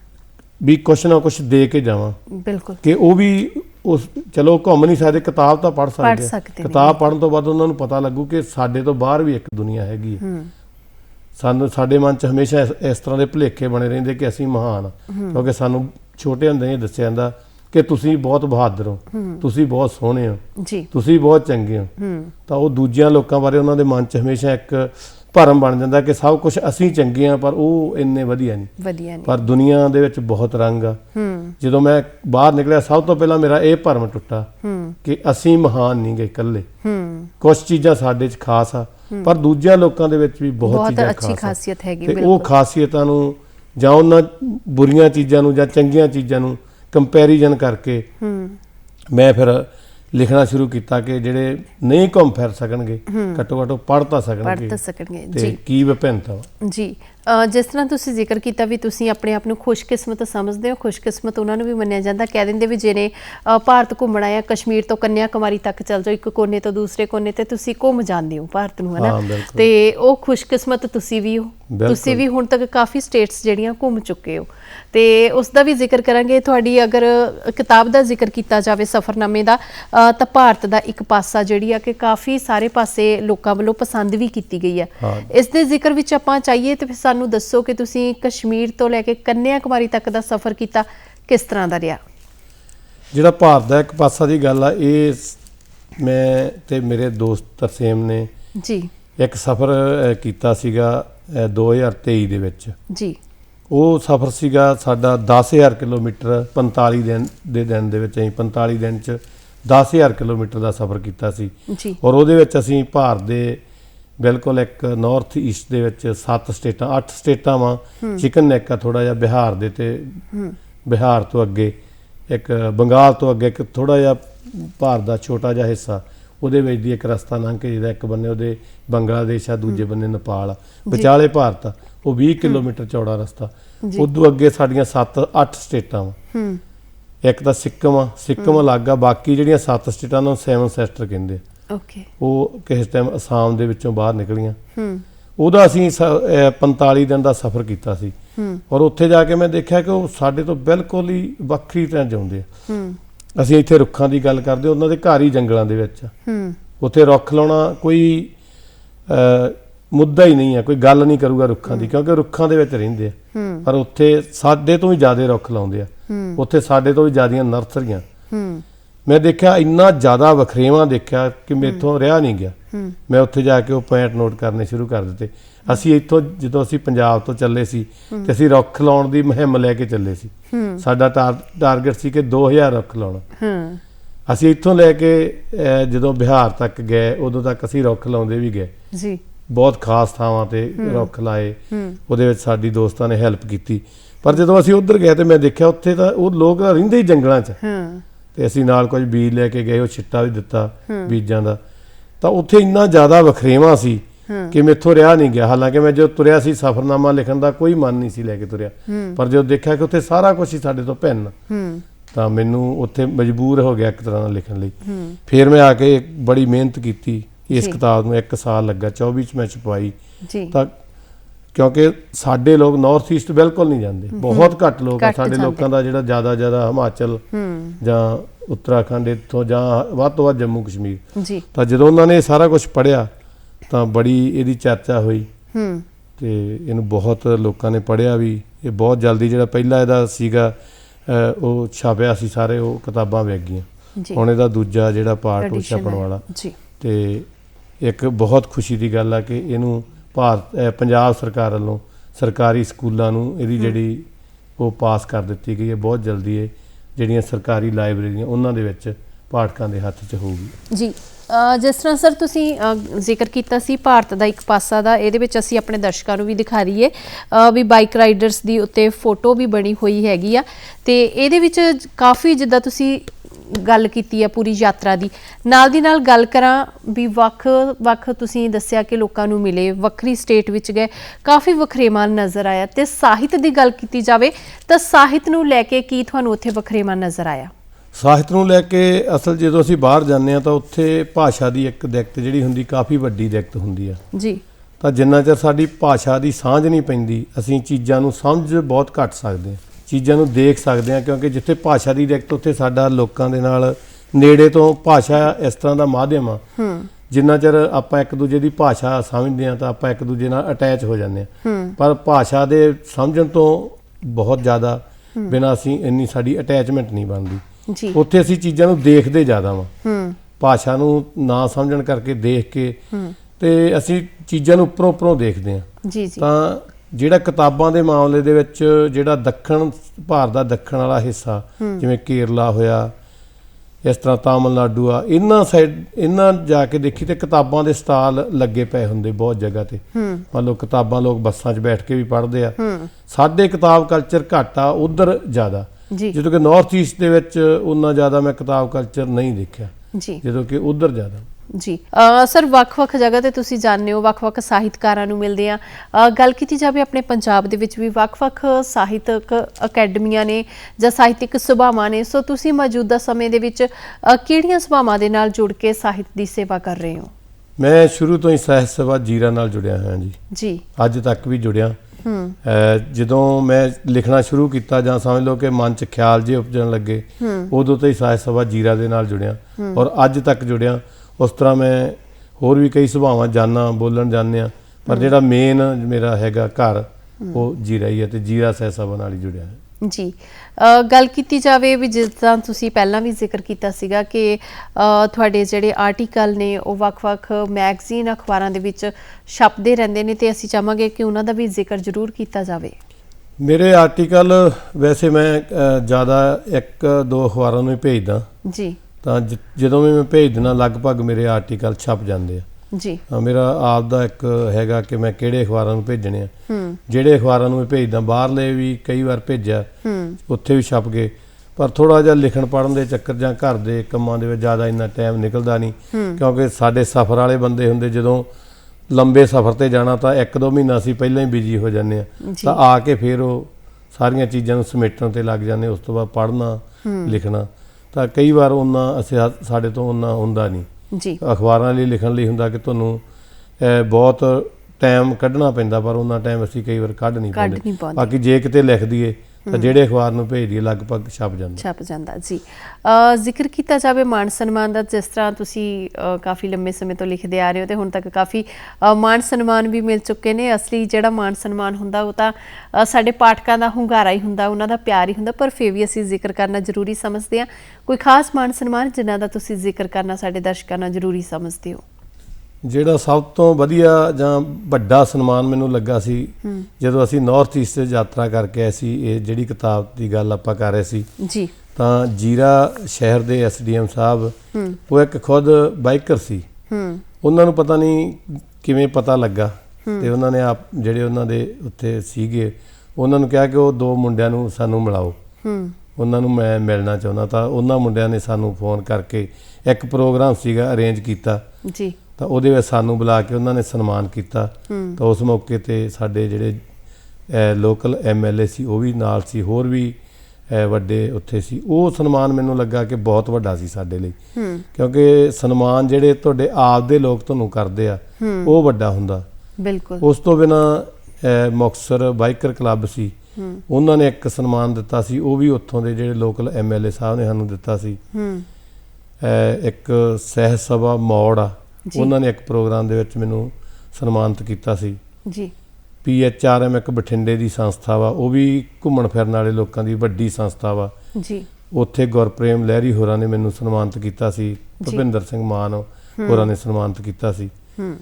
ਵੀ ਕੁਛ ਨਾ ਕੁਛ ਦੇ ਕੇ ਜਾਵਾਂ। ਬਿਲਕੁਲ। ਕਿ ਉਹ ਵੀ ਉਸ ਚਲੋ ਘੁੰਮ ਨਹੀਂ ਸਕਦੇ ਕਿਤਾਬ ਤਾਂ ਪੜ੍ਹ ਸਕਦੇ ਆ। ਨੇ। ਕਿਤਾਬ ਪੜ੍ਹਨ ਤੋਂ ਬਾਅਦ ਉਹਨਾਂ ਨੂੰ ਪਤਾ ਲੱਗੂ ਕਿ ਸਾਡੇ ਤੋਂ ਬਾਹਰ ਵੀ ਇੱਕ ਦੁਨੀਆ ਹੈਗੀ ਹੈ। ਸਾਨੂੰ ਸਾਡੇ ਮਨ 'ਚ ਹਮੇਸ਼ਾ ਇਸ- ਇਸ ਤਰ੍ਹਾਂ ਦੇ ਭੁਲੇਖੇ ਬਣੇ ਰਹਿੰਦੇ ਕਿ ਅਸੀਂ ਮਹਾਨ ਆ। ਕਿਉਂਕਿ ਸਾਨੂੰ ਛੋਟੇ ਹੁੰਦੇ ਹੀ ਦੱਸਿਆ ਜਾਂਦਾ ਕਿ ਤੁਸੀਂ ਬਹੁਤ ਬਹਾਦਰ ਹੋ ਤੁਸੀਂ ਬਹੁਤ ਸੋਹਣੇ ਹੋ ਜੀ। ਤੁਸੀਂ ਬਹੁਤ ਚੰਗੇ ਹੂੰ। ਤਾਂ ਉਹ ਦੂਜਿਆਂ ਲੋਕਾਂ ਬਾਰੇ ਉਹਨਾਂ ਦੇ ਮਨ 'ਚ ਹਮੇਸ਼ਾ ਇੱਕ ਭਰਮ ਬਣ ਜਾਂਦਾ ਕਿ ਸਭ ਕੁਝ ਅਸੀਂ ਚੰਗੇ ਆ ਪਰ ਉਹ ਇੰਨੇ ਵਧੀਆ ਨਹੀਂ। ਵਧੀਆ ਨੇ ਪਰ ਦੁਨੀਆ ਦੇ ਵਿੱਚ ਬਹੁਤ ਰੰਗ ਆ। ਹੂੰ। ਜਦੋਂ ਮੈਂ ਬਾਹਰ ਨਿਕਲਿਆ ਸਭ ਤੋਂ ਪਹਿਲਾਂ ਮੇਰਾ ਇਹ ਭਰਮ ਟੁੱਟਾ ਹੂੰ। ਕਿ ਅਸੀਂ ਮਹਾਨ ਨਹੀਂ ਗਏ ਇਕੱਲੇ। ਹੂੰ। ਕੁਝ ਚੀਜ਼ਾਂ ਸਾਡੇ 'ਚ ਖਾਸ ਆ ਪਰ ਦੂਜਿਆਂ ਲੋਕਾਂ ਦੇ ਵਿੱਚ ਵੀ ਬਹੁਤ ਬਹੁਤ ਚੀਜ਼ਾਂ ਅੱਛੀ ਖਾਸ ਆ। ਖਾਸੀਅਤ ਹੈਗੀ ਤੇ ਉਹ ਬਿਲਕੁਲ। ਖਾਸੀਅਤਾਂ ਨੂੰ ਜਾਂ ਉਹਨਾਂ ਬੁਰੀਆਂ ਚੀਜ਼ਾਂ ਨੂੰ ਜਾਂ ਚੰਗੀਆਂ ਚੀਜ਼ਾਂ ਨੂੰ ਕੰਪੈਰੀਜ਼ਨ ਕਰਕੇ ਹੂੰ। ਮੈਂ ਫਿਰ ਲਿਖਣਾ ਸ਼ੁਰੂ ਕੀਤਾ ਕਿ ਜਿਹੜੇ ਨਹੀਂ ਘੁੰਮ ਫਿਰ ਸਕਣਗੇ ਘੱਟੋ ਘੱਟ ਪੜ੍ਹ ਤਾਂ ਪੜ੍ਹ ਸਕਣਗੇ ਤਾਂ ਸਕਣਗੇ ਜੀ। ਕੀ ਵਿਭਿੰਨਤਾ। ਵਾ ਜੀ। ਜਿਸ ਤਰ੍ਹਾਂ ਤੁਸੀਂ ਜ਼ਿਕਰ ਕੀਤਾ ਵੀ ਤੁਸੀਂ ਆਪਣੇ ਆਪ ਨੂੰ ਖੁਸ਼ਕਿਸਮਤ ਸਮਝਦੇ ਹੋ ਖੁਸ਼ਕਿਸਮਤ ਉਹਨਾਂ ਨੂੰ ਵੀ ਮੰਨਿਆ ਜਾਂਦਾ ਕਹਿ ਦਿੰਦੇ ਵੀ ਜਿਹਨੇ ਭਾਰਤ ਘੁੰਮਣਾ ਹੈ ਕਸ਼ਮੀਰ ਤੋਂ ਕੰਨਿਆ ਕੁਮਾਰੀ ਤੱਕ ਚੱਲ ਜਾਓ ਇੱਕ ਕੋਨੇ ਤੋਂ ਦੂਸਰੇ ਕੋਨੇ ਤੇ ਤੁਸੀਂ ਘੁੰਮ ਜਾਂਦੇ ਹੋ ਭਾਰਤ ਨੂੰ ਹਨਾ। ਤੇ ਉਹ ਖੁਸ਼ਕਿਸਮਤ ਤੁਸੀਂ ਵੀ ਹੋ। ਤੁਸੀਂ ਵੀ ਹੁਣ ਤੱਕ ਕਾਫੀ ਸਟੇਟਸ ਜਿਹੜੀਆਂ ਘੁੰਮ ਚੁੱਕੇ ਹੋ ਤੇ ਉਸ ਦਾ ਵੀ ਜ਼ਿਕਰ ਕਰਾਂਗੇ ਤੁਹਾਡੀ ਅਗਰ ਕਿਤਾਬ ਦਾ ਜ਼ਿਕਰ ਕੀਤਾ ਜਾਵੇ ਸਫਰਨਾਮੇ ਦਾ ਤਾਂ ਭਾਰਤ ਦਾ ਇੱਕ ਪਾਸਾ ਜਿਹੜੀ ਆ ਕਿ ਕਾਫੀ ਸਾਰੇ ਪਾਸੇ ਲੋਕਾਂ ਵੱਲੋਂ ਪਸੰਦ ਵੀ ਕੀਤੀ ਗਈ ਹੈ ਹਾਂ। ਇਸ ਦੇ ਜ਼ਿਕਰ ਵਿੱਚ ਆਪਾਂ ਚਾਹੀਏ ਤੇ ਫਿਰ ਸਾਨੂੰ ਦੱਸੋ ਕਿ ਤੁਸੀਂ ਕਸ਼ਮੀਰ ਤੋਂ ਲੈ ਕੇ ਕੰਨਿਆ ਕੁਮਾਰੀ ਤੱਕ ਦਾ ਸਫ਼ਰ ਕੀਤਾ ਕਿਸ ਤਰ੍ਹਾਂ ਦਾ ਰਿਹਾ? ਜਿਹੜਾ ਭਾਰਤ ਦਾ ਇੱਕ ਪਾਸਾ ਦੀ ਗੱਲ ਆ ਇਹ ਮੈਂ ਤੇ ਮੇਰੇ ਦੋਸਤ ਤਰਸੇਮ ਨੇ ਜੀ। ਇੱਕ ਸਫ਼ਰ ਕੀਤਾ ਸੀਗਾ ਅ, 2023 ਦੇ ਵਿੱਚ। ਜੀ। ਉਹ ਸਫ਼ਰ ਸੀਗਾ ਸਾਡਾ 10000 ਕਿਲੋਮੀਟਰ 45 ਦਿਨ ਦੇ ਦਿਨ ਦੇ ਵਿੱਚ ਅਸੀਂ 45 ਦਿਨ ਚ 10000 ਕਿਲੋਮੀਟਰ ਦਾ ਸਫ਼ਰ ਕੀਤਾ ਸੀ। ਜੀ। ਔਰ ਉਹਦੇ ਵਿੱਚ ਅਸੀਂ ਭਾਰਤ ਦੇ ਬਿਲਕੁਲ ਇੱਕ ਨਾਰਥ ਈਸਟ ਦੇ ਵਿੱਚ 7 ਸਟੇਟਾਂ 8 ਸਟੇਟਾਂ ਵਾਂ। ਚਿਕਨ ਨੈਕ ਆ ਥੋੜਾ ਜਿਹਾ ਬਿਹਾਰ ਦੇ ਤੇ ਬਿਹਾਰ ਤੋਂ ਅੱਗੇ। ਇੱਕ ਬੰਗਾਲ ਤੋਂ ਅੱਗੇ ਇੱਕ ਥੋੜਾ ਜਿਹਾ ਭਾਰਤ ਦਾ ਛੋਟਾ ਜਿਹਾ ਹਿੱਸਾ। ਉਹਦੇ ਵਿੱਚ ਦੀ ਇੱਕ ਰਸਤਾ ਲੰਘ ਕੇ ਜਿਹਦਾ ਇੱਕ ਬੰਨੇ ਉਹਦੇ ਬੰਗਲਾਦੇਸ਼ ਆ ਦੂਜੇ ਬੰਨੇ ਨੇਪਾਲ ਆ। ਵਿਚਾਲੇ ਭਾਰਤ ਆ। ਉਹ 20 ਕਿਲੋਮੀਟਰ ਚੌੜਾ ਰਸਤਾ। ਉਦੋਂ ਅੱਗੇ ਸਾਡੀਆਂ 7 8 ਸਟੇਟਾਂ ਵਾ। ਇੱਕ ਤਾਂ ਸਿੱਕਮ ਆ। ਸਿੱਕਮ ਅਲੱਗ ਆ। ਬਾਕੀ ਜਿਹੜੀਆਂ 7 ਸਟੇਟਾਂ ਨੂੰ ਸੈਵਨ ਸੈਸਟਰ ਕਹਿੰਦੇ ਆ। ਓਕੇ ਉਹ ਕਿਸੇ ਟਾਈਮ ਅਸਾਮ ਦੇ ਵਿੱਚੋਂ ਬਾਹਰ ਨਿਕਲੀਆਂ। ਹੂੰ। ਉਹਦਾ ਅਸੀਂ ਸ- ਅਹ 45 ਦਿਨ ਦਾ ਸਫ਼ਰ ਕੀਤਾ ਸੀ। ਔਰ ਉੱਥੇ ਜਾ ਕੇ ਮੈਂ ਦੇਖਿਆ ਕਿ ਉਹ ਸਾਡੇ ਤੋਂ ਬਿਲਕੁਲ ਹੀ ਵੱਖਰੀ ਤਰ੍ਹਾਂ ਜਿਉਂਦੇ ਆ। ਹੂੰ। ਅਸੀਂ ਇੱਥੇ ਰੁੱਖਾਂ ਦੀ ਗੱਲ ਕਰਦੇ ਉਹਨਾਂ ਦੇ ਘਰ ਹੀ ਜੰਗਲਾਂ ਦੇ ਵਿੱਚ ਹੂੰ। ਉੱਥੇ ਰੁੱਖ ਲਾਉਣਾ ਕੋਈ ਮੁੱਦਾ ਹੀ ਨਹੀਂ ਹੈ ਕੋਈ ਗੱਲ ਨਹੀਂ ਕਰੂਗਾ ਰੁੱਖਾਂ ਦੀ ਕਿਉਂਕਿ ਰੁੱਖਾਂ ਦੇ ਵਿੱਚ ਰਹਿੰਦੇ ਆ। ਪਰ ਉੱਥੇ ਸਾਡੇ ਤੋਂ ਵੀ ਜ਼ਿਆਦਾ ਰੁੱਖ ਲਾਉਂਦੇ ਆ। ਉੱਥੇ ਸਾਡੇ ਤੋਂ ਵੀ ਜ਼ਿਆਦੀਆਂ ਨਰਸਰੀਆਂ। ਹੂੰ। ਮੈਂ ਦੇਖਿਆ ਇੰਨਾ ਜ਼ਿਆਦਾ ਵਖਰੇਵਾਂ ਦੇਖਿਆ ਕਿ ਮੇਥੋਂ ਰਿਹਾ ਨਹੀਂ ਗਿਆ। ਮੈਂ ਉੱਥੇ ਜਾ ਕੇ ਉਹ ਪੁਆਇੰਟ ਨੋਟ ਕਰਨੇ ਸ਼ੁਰੂ ਕਰ ਦਿੱਤੇ। ਅਸੀਂ ਇੱਥੋਂ ਜਦੋਂ ਅਸੀਂ ਪੰਜਾਬ ਤੋਂ ਚੱਲੇ ਸੀ ਤੇ ਅਸੀਂ ਰੁੱਖ ਲਾਉਣ ਦੀ ਮੁਹਿੰਮ ਲੈ ਕੇ ਚੱਲੇ ਸੀ। ਸਾਡਾ ਟਾਰਗੇਟ ਸੀ ਕਿ 2000 ਰੁੱਖ ਲਾਉਣਾ। ਅਸੀਂ ਇੱਥੋਂ ਲੈ ਕੇ ਜਦੋਂ ਬਿਹਾਰ ਤੱਕ ਗਏ ਉਦੋਂ ਤੱਕ ਅਸੀਂ ਰੁੱਖ ਲਾਉਂਦੇ ਵੀ ਗਏ। ਜੀ। ਬਹੁਤ ਖਾਸ ਥਾਵਾਂ ਤੇ ਰੁੱਖ ਲਾਏ। ਉਹਦੇ ਵਿੱਚ ਸਾਡੀ ਦੋਸਤਾਂ ਨੇ ਹੈਲਪ ਕੀਤੀ। ਪਰ ਜਦੋਂ ਅਸੀਂ ਉੱਧਰ ਗਏ ਤੇ ਮੈਂ ਦੇਖਿਆ ਉੱਥੇ ਤਾਂ ਉਹ ਲੋਕ ਰਹਿੰਦੇ ਹੀ ਜੰਗਲਾਂ 'ਚ। ਹੂੰ। ਤੇ ਅਸੀਂ ਨਾਲ ਕੁਝ ਬੀਜ ਲੈ ਕੇ ਗਏ ਉਹ ਛਿੱਟਾ ਵੀ ਦਿੱਤਾ ਬੀਜਾਂ ਦਾ। ਤਾਂ ਉੱਥੇ ਇੰਨਾ ਜ਼ਿਆਦਾ ਵਖਰੇਵਾਂ ਸੀ ਕਿ ਮੈਥੋਂ ਰਿਹਾ ਨਹੀਂ ਗਿਆ। ਹਾਲਾਂਕਿ ਮੈਂ ਜਦੋਂ ਤੁਰਿਆ ਸੀ ਸਫ਼ਰਨਾਮਾ ਲਿਖਣ ਦਾ ਕੋਈ ਮਨ ਨਹੀਂ ਸੀ ਲੈ ਕੇ ਤੁਰਿਆ। ਪਰ ਜਦੋਂ ਦੇਖਿਆ ਕਿ ਉੱਥੇ ਸਾਰਾ ਕੁਝ ਹੀ ਸਾਡੇ ਤੋਂ ਭਿੰਨ ਤਾਂ ਮੈਨੂੰ ਉੱਥੇ ਮਜਬੂਰ ਹੋ ਗਿਆ ਇੱਕ ਤਰ੍ਹਾਂ ਨਾਲ ਲਿਖਣ ਲਈ। ਫਿਰ ਮੈਂ ਆ ਕੇ ਬੜੀ ਮਿਹਨਤ ਕੀਤੀ। ਇਸ ਜੀ। ਕਿਤਾਬ ਨੂੰ ਇੱਕ ਸਾਲ ਲੱਗਾ 24 ਚ ਮੈਂ ਛਪਾਈ ਜੀ। ਤਾਂ ਕਿਉਂਕਿ ਸਾਡੇ ਲੋਕ ਨਾਰਥ ਈਸਟ ਬਿਲਕੁਲ ਨਹੀਂ ਜਾਂਦੇ। ਬਹੁਤ ਘੱਟ ਲੋਕ ਸਾਡੇ। ਲੋਕਾਂ ਦਾ ਜਿਹੜਾ ਜ਼ਿਆਦਾ ਜ਼ਿਆਦਾ ਹਿਮਾਚਲ ਜਾਂ ਉੱਤਰਾਖੰਡ ਇੱਥੋਂ ਜਾਂ ਵੱਧ ਤੋਂ ਵੱਧ ਜੰਮੂ ਕਸ਼ਮੀਰ। ਜੀ। ਤਾਂ ਜਦੋਂ ਉਹਨਾਂ ਨੇ ਸਾਰਾ ਕੁਝ ਪੜਿਆ ਤਾਂ ਬੜੀ ਇਹਦੀ ਚਰਚਾ ਹੋਈ। ਹੂੰ ਤੇ ਇਹਨੂੰ ਬਹੁਤ ਲੋਕਾਂ ਨੇ ਪੜਿਆ ਵੀ। ਇਹ ਬਹੁਤ ਜਲਦੀ ਜਿਹੜਾ ਪਹਿਲਾ ਇਹਦਾ ਸੀਗਾ ਉਹ ਛਾਪਿਆ ਸੀ ਸਾਰੇ ਉਹ ਕਿਤਾਬਾਂ ਵਿਕ ਗਈਆਂ। ਹੁਣ ਇਹਦਾ ਦੂਜਾ ਜਿਹੜਾ ਪਾਰਟ ਉਹ ਛਪਣ। ਵਾਲਾ। ਜੀ। ਤੇ ਇੱਕ ਬਹੁਤ ਖੁਸ਼ੀ ਦੀ ਗੱਲ ਆ ਕਿ ਇਹਨੂੰ ਭਾਰਤ ਪੰਜਾਬ ਸਰਕਾਰ ਵੱਲੋਂ ਸਰਕਾਰੀ ਸਕੂਲਾਂ ਨੂੰ ਇਹਦੀ ਜਿਹੜੀ ਉਹ ਪਾਸ ਕਰ ਦਿੱਤੀ ਗਈ ਹੈ ਬਹੁਤ ਜਲਦੀ ਇਹ ਜਿਹੜੀਆਂ ਸਰਕਾਰੀ ਲਾਇਬ੍ਰੇਰੀਆਂ ਉਹਨਾਂ ਦੇ ਵਿੱਚ ਪਾਠਕਾਂ ਦੇ ਹੱਥ 'ਚ ਹੋਊਗੀ। ਜੀ ਅ, ਜਿਸ ਤਰ੍ਹਾਂ ਸਰ ਤੁਸੀਂ ਅ, ਜ਼ਿਕਰ ਕੀਤਾ ਸੀ ਭਾਰਤ ਦਾ ਇੱਕ ਪਾਸਾ ਦਾ ਇਹਦੇ ਵਿੱਚ ਅਸੀਂ ਆਪਣੇ ਦਰਸ਼ਕਾਂ ਨੂੰ ਵੀ ਦਿਖਾ ਰਹੀਏ ਅ, ਵੀ ਬਾਈਕ ਰਾਈਡਰਸ ਦੀ ਉੱਤੇ ਫੋਟੋ ਵੀ ਬਣੀ ਹੋਈ ਹੈਗੀ ਆ। ਤੇ ਇਹਦੇ ਵਿੱਚ ਕਾਫੀ ਜਿੱਦਾਂ ਤੁਸੀਂ ਗੱਲ ਕੀਤੀ ਹੈ ਪੂਰੀ ਯਾਤਰਾ ਦੀ। ਨਾਲ ਦੀ ਨਾਲ ਗੱਲ ਕਰਾਂ ਵੀ ਵੱਖ ਵੱਖ ਤੁਸੀਂ ਦੱਸਿਆ ਕਿ ਲੋਕਾਂ ਨੂੰ ਮਿਲੇ ਵੱਖਰੀ ਸਟੇਟ ਵਿੱਚ ਗਏ ਕਾਫੀ ਵਖਰੇਵਾਂ ਨਜ਼ਰ ਆਇਆ ਤੇ ਸਾਹਿਤ ਦੀ ਗੱਲ ਕੀਤੀ ਜਾਵੇ ਤਾਂ ਸਾਹਿਤ ਨੂੰ ਲੈ ਕੇ ਕੀ ਤੁਹਾਨੂੰ ਉੱਥੇ ਵਖਰੇਵਾਂ ਨਜ਼ਰ ਆਇਆ? ਸਾਹਿਤ ਨੂੰ ਲੈ ਕੇ ਅਸਲ ਜਦੋਂ ਅਸੀਂ ਬਾਹਰ ਜਾਂਦੇ ਆ ਤਾਂ ਉੱਥੇ ਭਾਸ਼ਾ ਦੀ ਇੱਕ ਦਿੱਕਤ ਜਿਹੜੀ ਹੁੰਦੀ ਕਾਫੀ ਵੱਡੀ ਦਿੱਕਤ ਹੁੰਦੀ ਆ। ਜੀ। ਤਾਂ ਜਿੰਨਾ ਚਿਰ ਸਾਡੀ ਭਾਸ਼ਾ ਦੀ ਸਾਂਝ ਨਹੀਂ ਪੈਂਦੀ ਅਸੀਂ ਚੀਜ਼ਾਂ ਨੂੰ ਸਮਝ ਬਹੁਤ ਘੱਟ ਸਕਦੇ ਹਾਂ। ਚੀਜ਼ਾਂ ਨੂੰ ਦੇਖ ਸਕਦੇ ਹਾਂ ਕਿਉਂਕਿ ਜਿੱਥੇ ਭਾਸ਼ਾ ਦੀ ਦਿੱਕਤ ਉੱਥੇ ਸਾਡਾ ਲੋਕਾਂ ਦੇ ਨਾਲ ਨੇੜੇ ਤੋਂ ਭਾਸ਼ਾ ਇਸ ਤਰ੍ਹਾਂ ਦਾ ਮਾਧਿਅਮ ਆ। ਜਿੰਨਾ ਚਿਰ ਆਪਾਂ ਇੱਕ ਦੂਜੇ ਦੀ ਭਾਸ਼ਾ ਸਮਝਦੇ ਹਾਂ ਤਾਂ ਆਪਾਂ ਇੱਕ ਦੂਜੇ ਨਾਲ ਅਟੈਚ ਹੋ ਜਾਂਦੇ ਹਾਂ। ਹੂੰ। ਪਰ ਭਾਸ਼ਾ ਦੇ ਸਮਝਣ ਤੋਂ ਬਹੁਤ ਜ਼ਿਆਦਾ ਬਿਨਾਂ ਅਸੀਂ ਇੰਨੀ ਸਾਡੀ ਅਟੈਚਮੈਂਟ ਨਹੀਂ ਬਣਦੀ। ਜੀ। ਉੱਥੇ ਅਸੀਂ ਚੀਜ਼ਾਂ ਨੂੰ ਦੇਖਦੇ ਜ਼ਿਆਦਾ ਵਾਂ। ਹੂੰ। ਭਾਸ਼ਾ ਨੂੰ ਨਾ ਸਮਝਣ ਕਰਕੇ ਦੇਖ ਕੇ ਤੇ ਅਸੀਂ ਚੀਜ਼ਾਂ ਨੂੰ ਉੱਪਰੋਂ ਉੱਪਰੋਂ ਦੇਖਦੇ ਹਾਂ। ਜੀ ਜੀ। ਤਾਂ ਜਿਹੜਾ ਕਿਤਾਬਾਂ ਦੇ ਮਾਮਲੇ ਦੇ ਵਿੱਚ ਜਿਹੜਾ ਦੱਖਣ ਭਾਰਤ ਦਾ ਦੱਖਣ ਵਾਲਾ ਹਿੱਸਾ ਜਿਵੇਂ ਕੇਰਲਾ ਹੋਇਆ ਇਸ ਤਰ੍ਹਾਂ ਤਾਮਿਲਨਾਡੂ ਆ ਇਹਨਾਂ ਸਾਈਡ ਇਹਨਾਂ ਜਾ ਕੇ ਦੇਖੀ ਤੇ ਕਿਤਾਬਾਂ ਦੇ ਸਟਾਲ ਲੱਗੇ ਪਏ ਹੁੰਦੇ ਬਹੁਤ ਜਗ੍ਹਾ ਤੇ। ਮੰਨ ਲਓ ਕਿਤਾਬਾਂ ਲੋਕ ਬੱਸਾਂ 'ਚ ਬੈਠ ਕੇ ਵੀ ਪੜ੍ਹਦੇ ਆ। ਸਾਡੇ ਕਿਤਾਬ ਕਲਚਰ ਘੱਟ ਆ ਉਧਰ ਜ਼ਿਆਦਾ। ਜਦੋਂ ਕਿ ਨਾਰਥ ਈਸਟ ਦੇ ਵਿੱਚ ਉਨਾ ਜ਼ਿਆਦਾ ਮੈਂ ਕਿਤਾਬ ਕਲਚਰ ਨਹੀਂ ਦੇਖਿਆ। ਜਦੋਂ ਕਿ ਉਧਰ ਜ਼ਿਆਦਾ। ਜੀ। ਅ, ਸਰ ਵੱਖ-ਵੱਖ ਜਗ੍ਹਾ ਤੇ ਤੁਸੀਂ ਜਾਣਦੇ ਹੋ ਵੱਖ-ਵੱਖ ਸਾਹਿਤਕਾਰਾਂ ਨੂੰ ਮਿਲਦੇ ਆ। ਗੱਲ ਕੀਤੀ ਜਾਵੇ ਆਪਣੇ ਪੰਜਾਬ ਦੇ ਵਿੱਚ ਵੀ ਵੱਖ-ਵੱਖ ਸਾਹਿਤਕ ਅਕੈਡਮੀਆਂ ਨੇ ਜਾਂ ਸਾਹਿਤਿਕ ਸਭਾਵਾਂ ਨੇ ਸੋ ਤੁਸੀਂ ਮੌਜੂਦਾ ਸਮੇਂ ਦੇ ਵਿੱਚ ਕਿਹੜੀਆਂ ਸਭਾਵਾਂ ਦੇ ਨਾਲ ਜੁੜ ਕੇ ਸਾਹਿਤ ਦੀ ਸੇਵਾ ਕਰ ਰਹੇ ਹੋ? ਮੈਂ ਸ਼ੁਰੂ ਤੋਂ ਹੀ ਸਾਹਿਤ ਸਭਾ ਜੀਰਾ ਨਾਲ ਜੁੜਿਆ ਹੋਇਆ ਜੀ। ਜੀ। ਅੱਜ ਤੱਕ ਵੀ ਜੁੜਿਆ। ਹੂੰ। ਜਦੋਂ ਮੈਂ ਲਿਖਣਾ ਸ਼ੁਰੂ ਕੀਤਾ ਜਾਂ ਸਮਝ ਲਓ ਕਿ ਮਨ 'ਚ ਖਿਆਲ ਜੇ ਉਪਜਣ ਲੱਗੇ ਉਦੋਂ ਤੋਂ ਹੀ ਸਾਹਿਤ ਸਭਾ ਜੀਰਾ ਦੇ ਨਾਲ ਜੁੜਿਆ। ਔਰ ਅੱਜ ਤੱਕ ਜੁੜਿਆ। ਉਸ ਤਰ੍ਹਾਂ ਮੈਂ ਹੋਰ ਵੀ ਕਈ ਸੁਭਾਵਾਂ ਜਾਣਾ ਬੋਲਣ ਜਾਂਦੇ ਆ ਪਰ ਜਿਹੜਾ ਮੇਨ ਮੇਰਾ ਹੈਗਾ ਘਰ ਉਹ ਜੀਰਾ ਹੀ ਹੈ ਤੇ ਜੀਰਾ ਸਾਹਿਤ ਸਭਾ ਨਾਲ ਹੀ ਜੁੜਿਆ ਹੈ ਜੀ ਗੱਲ ਕੀਤੀ ਜਾਵੇ ਵੀ ਜਿਸ ਤਰ੍ਹਾਂ ਤੁਸੀਂ ਪਹਿਲਾਂ ਵੀ ਜ਼ਿਕਰ ਕੀਤਾ ਸੀਗਾ ਕਿ ਤੁਹਾਡੇ ਜਿਹੜੇ ਆਰਟੀਕਲ ਨੇ ਉਹ ਵੱਖ-ਵੱਖ ਮੈਗਜ਼ੀਨ ਅਖਬਾਰਾਂ ਦੇ ਵਿੱਚ ਛਪਦੇ ਰਹਿੰਦੇ ਨੇ ਤੇ ਅਸੀਂ ਚਾਹਾਂਗੇ ਕਿ ਉਹਨਾਂ ਦਾ ਵੀ ਜ਼ਿਕਰ ਜ਼ਰੂਰ ਕੀਤਾ ਜਾਵੇ। ਮੇਰੇ ਆਰਟੀਕਲ ਵੈਸੇ ਮੈਂ ਜ਼ਿਆਦਾ ਇੱਕ ਦੋ ਅਖਬਾਰਾਂ ਨੂੰ ਹੀ ਭੇਜਦਾ। ਜੀ। ਤਾਂ ਜਦੋਂ ਵੀ ਮੈਂ ਭੇਜ ਦਿਨਾ ਲਗਭਗ ਮੇਰੇ ਆਰਟੀਕਲ ਛਪ ਜਾਂਦੇ ਆ। ਜੀ। ਮੇਰਾ ਆਪ ਦਾ ਇੱਕ ਹੈਗਾ ਕਿ ਮੈਂ ਕਿਹੜੇ ਅਖਬਾਰਾਂ ਨੂੰ ਭੇਜਣੇ ਆ। ਜਿਹੜੇ ਅਖਬਾਰਾਂ ਨੂੰ ਮੈਂ ਭੇਜਦਾ ਬਾਹਰਲੇ ਵੀ ਕਈ ਵਾਰ ਭੇਜਿਆ ਉੱਥੇ ਵੀ ਛਪ ਗਏ। ਪਰ ਥੋੜਾ ਜਿਹਾ ਲਿਖਣ ਪੜਨ ਦੇ ਚੱਕਰ ਜਾਂ ਘਰ ਦੇ ਕੰਮਾਂ ਦੇ ਵਿੱਚ ਜ਼ਿਆਦਾ ਇੰਨਾ ਟਾਈਮ ਨਿਕਲਦਾ ਨਹੀਂ। ਕਿਉਂਕਿ ਸਾਡੇ ਸਫ਼ਰ ਵਾਲੇ ਬੰਦੇ ਹੁੰਦੇ ਜਦੋਂ ਲੰਬੇ ਸਫ਼ਰ ਤੇ ਜਾਣਾ ਤਾਂ ਇੱਕ ਦੋ ਮਹੀਨਾ ਅਸੀਂ ਪਹਿਲਾਂ ਹੀ ਬਿਜ਼ੀ ਹੋ ਜਾਂਦੇ ਆ। ਤਾਂ ਆ ਕੇ ਫਿਰ ਉਹ ਸਾਰੀਆਂ ਚੀਜ਼ਾਂ ਨੂੰ ਸਮੇਟਣ ਤੇ ਲੱਗ ਜਾਂਦੇ ਉਸ ਤੋਂ ਬਾਅਦ ਪੜ੍ਹਨਾ ਲਿਖਣਾ। ਤਾਂ ਕਈ ਵਾਰ ਉਹਨਾਂ ਅਸੀਂ ਸਾਡੇ ਤੋਂ ਉਹਨਾਂ ਹੁੰਦਾ ਨਹੀਂ। ਜੀ। ਅਖਬਾਰਾਂ ਲਈ ਲਿਖਣ ਲਈ ਹੁੰਦਾ ਕਿ ਤੁਹਾਨੂੰ ਬਹੁਤ ਟਾਈਮ ਕੱਢਣਾ ਪੈਂਦਾ ਪਰ ਉਹਨਾਂ ਟਾਈਮ ਅਸੀਂ ਕਈ ਵਾਰ ਕੱਢ ਨਹੀਂ ਪਾਉਂਦੇ। ਬਾਕੀ ਜੇ ਕਿਤੇ ਲਿਖ ਦਈਏ ਤਾਂ ਜਿਹੜੇ ਅਖਬਾਰ ਨੂੰ ਭੇਜਦੀ ਦਈਏ ਲਗਭਗ ਛਪ ਜਾਂਦਾ। ਛਪ ਜਾਂਦਾ ਜੀ। ਜ਼ਿਕਰ ਕੀਤਾ ਜਾਵੇ ਮਾਨ ਸਨਮਾਨ ਦਾ ਜਿਸ ਤਰ੍ਹਾਂ ਤੁਸੀਂ ਕਾਫੀ ਲੰਮੇ ਸਮੇਂ ਤੋਂ ਲਿਖਦੇ ਆ ਰਹੇ ਹੋ ਤੇ ਹੁਣ ਤੱਕ ਕਾਫੀ ਅ, ਮਾਨ ਸਨਮਾਨ ਵੀ ਮਿਲ ਚੁੱਕੇ ਨੇ। ਅਸਲੀ ਜਿਹੜਾ ਮਾਨ ਸਨਮਾਨ ਹੁੰਦਾ ਉਹ ਤਾਂ ਸਾਡੇ ਪਾਠਕਾਂ ਦਾ ਹੁੰਗਾਰਾ ਹੀ ਹੁੰਦਾ ਉਹਨਾਂ ਦਾ ਪਿਆਰ ਹੀ ਹੁੰਦਾ ਪਰ ਫਿਰ ਵੀ ਅਸੀਂ ਜ਼ਿਕਰ ਕਰਨਾ ਜ਼ਰੂਰੀ ਸਮਝਦੇ ਹਾਂ। ਕੋਈ ਖਾਸ ਮਾਨ ਸਨਮਾਨ ਜਿਨ੍ਹਾਂ ਦਾ ਤੁਸੀਂ ਜ਼ਿਕਰ ਕਰਨਾ ਸਾਡੇ ਦਰਸ਼ਕਾਂ ਨਾਲ ਜ਼ਰੂਰੀ ਸਮਝਦੇ ਹੋ? ਜਿਹੜਾ ਸਭ ਤੋਂ ਵਧੀਆ ਜਾਂ ਵੱਡਾ ਸਨਮਾਨ ਮੈਨੂੰ ਲੱਗਾ ਸੀ ਜਦੋਂ ਅਸੀਂ ਨਾਰਥ ਈਸਟ ਯਾਤਰਾ ਕਰਕੇ ਆਏ ਸੀ ਇਹ ਜਿਹੜੀ ਕਿਤਾਬ ਦੀ ਗੱਲ ਆਪਾਂ ਕਰ ਰਹੇ ਸੀ ਜੀ। ਤਾਂ ਜੀਰਾ ਸ਼ਹਿਰ ਦੇ ਐਸਡੀਐਮ ਸਾਹਿਬ ਉਹ ਇੱਕ ਖੁਦ ਬਾਈਕਰ ਸੀ। ਹੂੰ। ਉਹਨਾਂ ਨੂੰ ਪਤਾ ਨਹੀਂ ਕਿਵੇਂ ਪਤਾ ਲੱਗਾ ਤੇ ਉਹਨਾਂ ਨੇ ਆਪ ਜਿਹੜੇ ਉਹਨਾਂ ਦੇ ਉੱਥੇ ਸੀਗੇ ਉਹਨਾਂ ਨੂੰ ਕਿਹਾ ਕਿ ਉਹ ਦੋ ਮੁੰਡਿਆਂ ਨੂੰ ਸਾਨੂੰ ਮਿਲਾਓ। ਹੂੰ। ਉਹਨਾਂ ਨੂੰ ਮੈਂ ਮਿਲਣਾ ਚਾਹੁੰਦਾ ਤਾਂ ਉਹਨਾਂ ਮੁੰਡਿਆਂ ਨੇ ਸਾਨੂੰ ਫੋਨ ਕਰਕੇ ਇੱਕ ਪ੍ਰੋਗਰਾਮ ਸੀਗਾ ਅਰੇਂਜ ਕੀਤਾ। ਜੀ। ਤਾਂ ਉਹਦੇ ਵਿੱਚ ਸਾਨੂੰ ਬੁਲਾ ਕੇ ਉਹਨਾਂ ਨੇ ਸਨਮਾਨ ਕੀਤਾ। ਤਾਂ ਉਸ ਮੌਕੇ ਤੇ ਸਾਡੇ ਜਿਹੜੇ ਲੋਕਲ ਐਮਐਲਏ ਸੀ ਉਹ ਵੀ ਨਾਲ ਸੀ ਹੋਰ ਵੀ ਵੱਡੇ ਉੱਥੇ ਸੀ। ਉਹ ਸਨਮਾਨ ਮੈਨੂੰ ਲੱਗਾ ਕਿ ਬਹੁਤ ਵੱਡਾ ਸੀ ਸਾਡੇ ਲਈ। ਕਿਉਂਕਿ ਸਨਮਾਨ ਜਿਹੜੇ ਤੁਹਾਡੇ ਆਪ ਦੇ ਲੋਕ ਤੁਹਾਨੂੰ ਕਰਦੇ ਆ ਉਹ ਵੱਡਾ ਹੁੰਦਾ। ਬਿਲਕੁਲ। ਉਸ ਤੋਂ ਬਿਨਾ ਮੁਕਤਸਰ ਬਾਈਕਰ ਕਲੱਬ ਸੀ। ਉਹਨਾਂ ਨੇ ਇੱਕ ਸਨਮਾਨ ਦਿੱਤਾ ਸੀ ਉਹ ਵੀ ਉੱਥੋਂ ਦੇ ਜਿਹੜੇ ਲੋਕਲ ਐਮਐਲਏ ਸਾਹਿਬ ਨੇ ਸਾਨੂੰ ਦਿੱਤਾ ਸੀ। ਇੱਕ ਸਹਿ ਸਭਾ ਮੌੜ ਆ। ਉਹਨਾਂ ਨੇ ਇੱਕ ਪ੍ਰੋਗਰਾਮ ਦੇ ਵਿੱਚ ਮੈਨੂੰ ਸਨਮਾਨਿਤ ਕੀਤਾ ਸੀ। ਜੀ। ਪੀਐਚਆਰਐਮ ਇੱਕ ਬਠਿੰਡੇ ਦੀ ਸੰਸਥਾ ਵਾ ਉਹ ਵੀ ਘੁੰਮਣ ਫਿਰਨ ਵਾਲੇ ਲੋਕਾਂ ਦੀ ਵੱਡੀ ਸੰਸਥਾ ਵਾ। ਜੀ। ਉੱਥੇ ਗੁਰਪ੍ਰੇਮ ਲਹਿਰੀ ਹੋਰਾਂ ਨੇ ਮੈਨੂੰ ਸਨਮਾਨਿਤ ਕੀਤਾ ਸੀ ਭੁਪਿੰਦਰ ਸਿੰਘ ਮਾਨ ਹੋਰਾਂ ਨੇ ਸਨਮਾਨਿਤ ਕੀਤਾ ਸੀ। ਹੂੰ।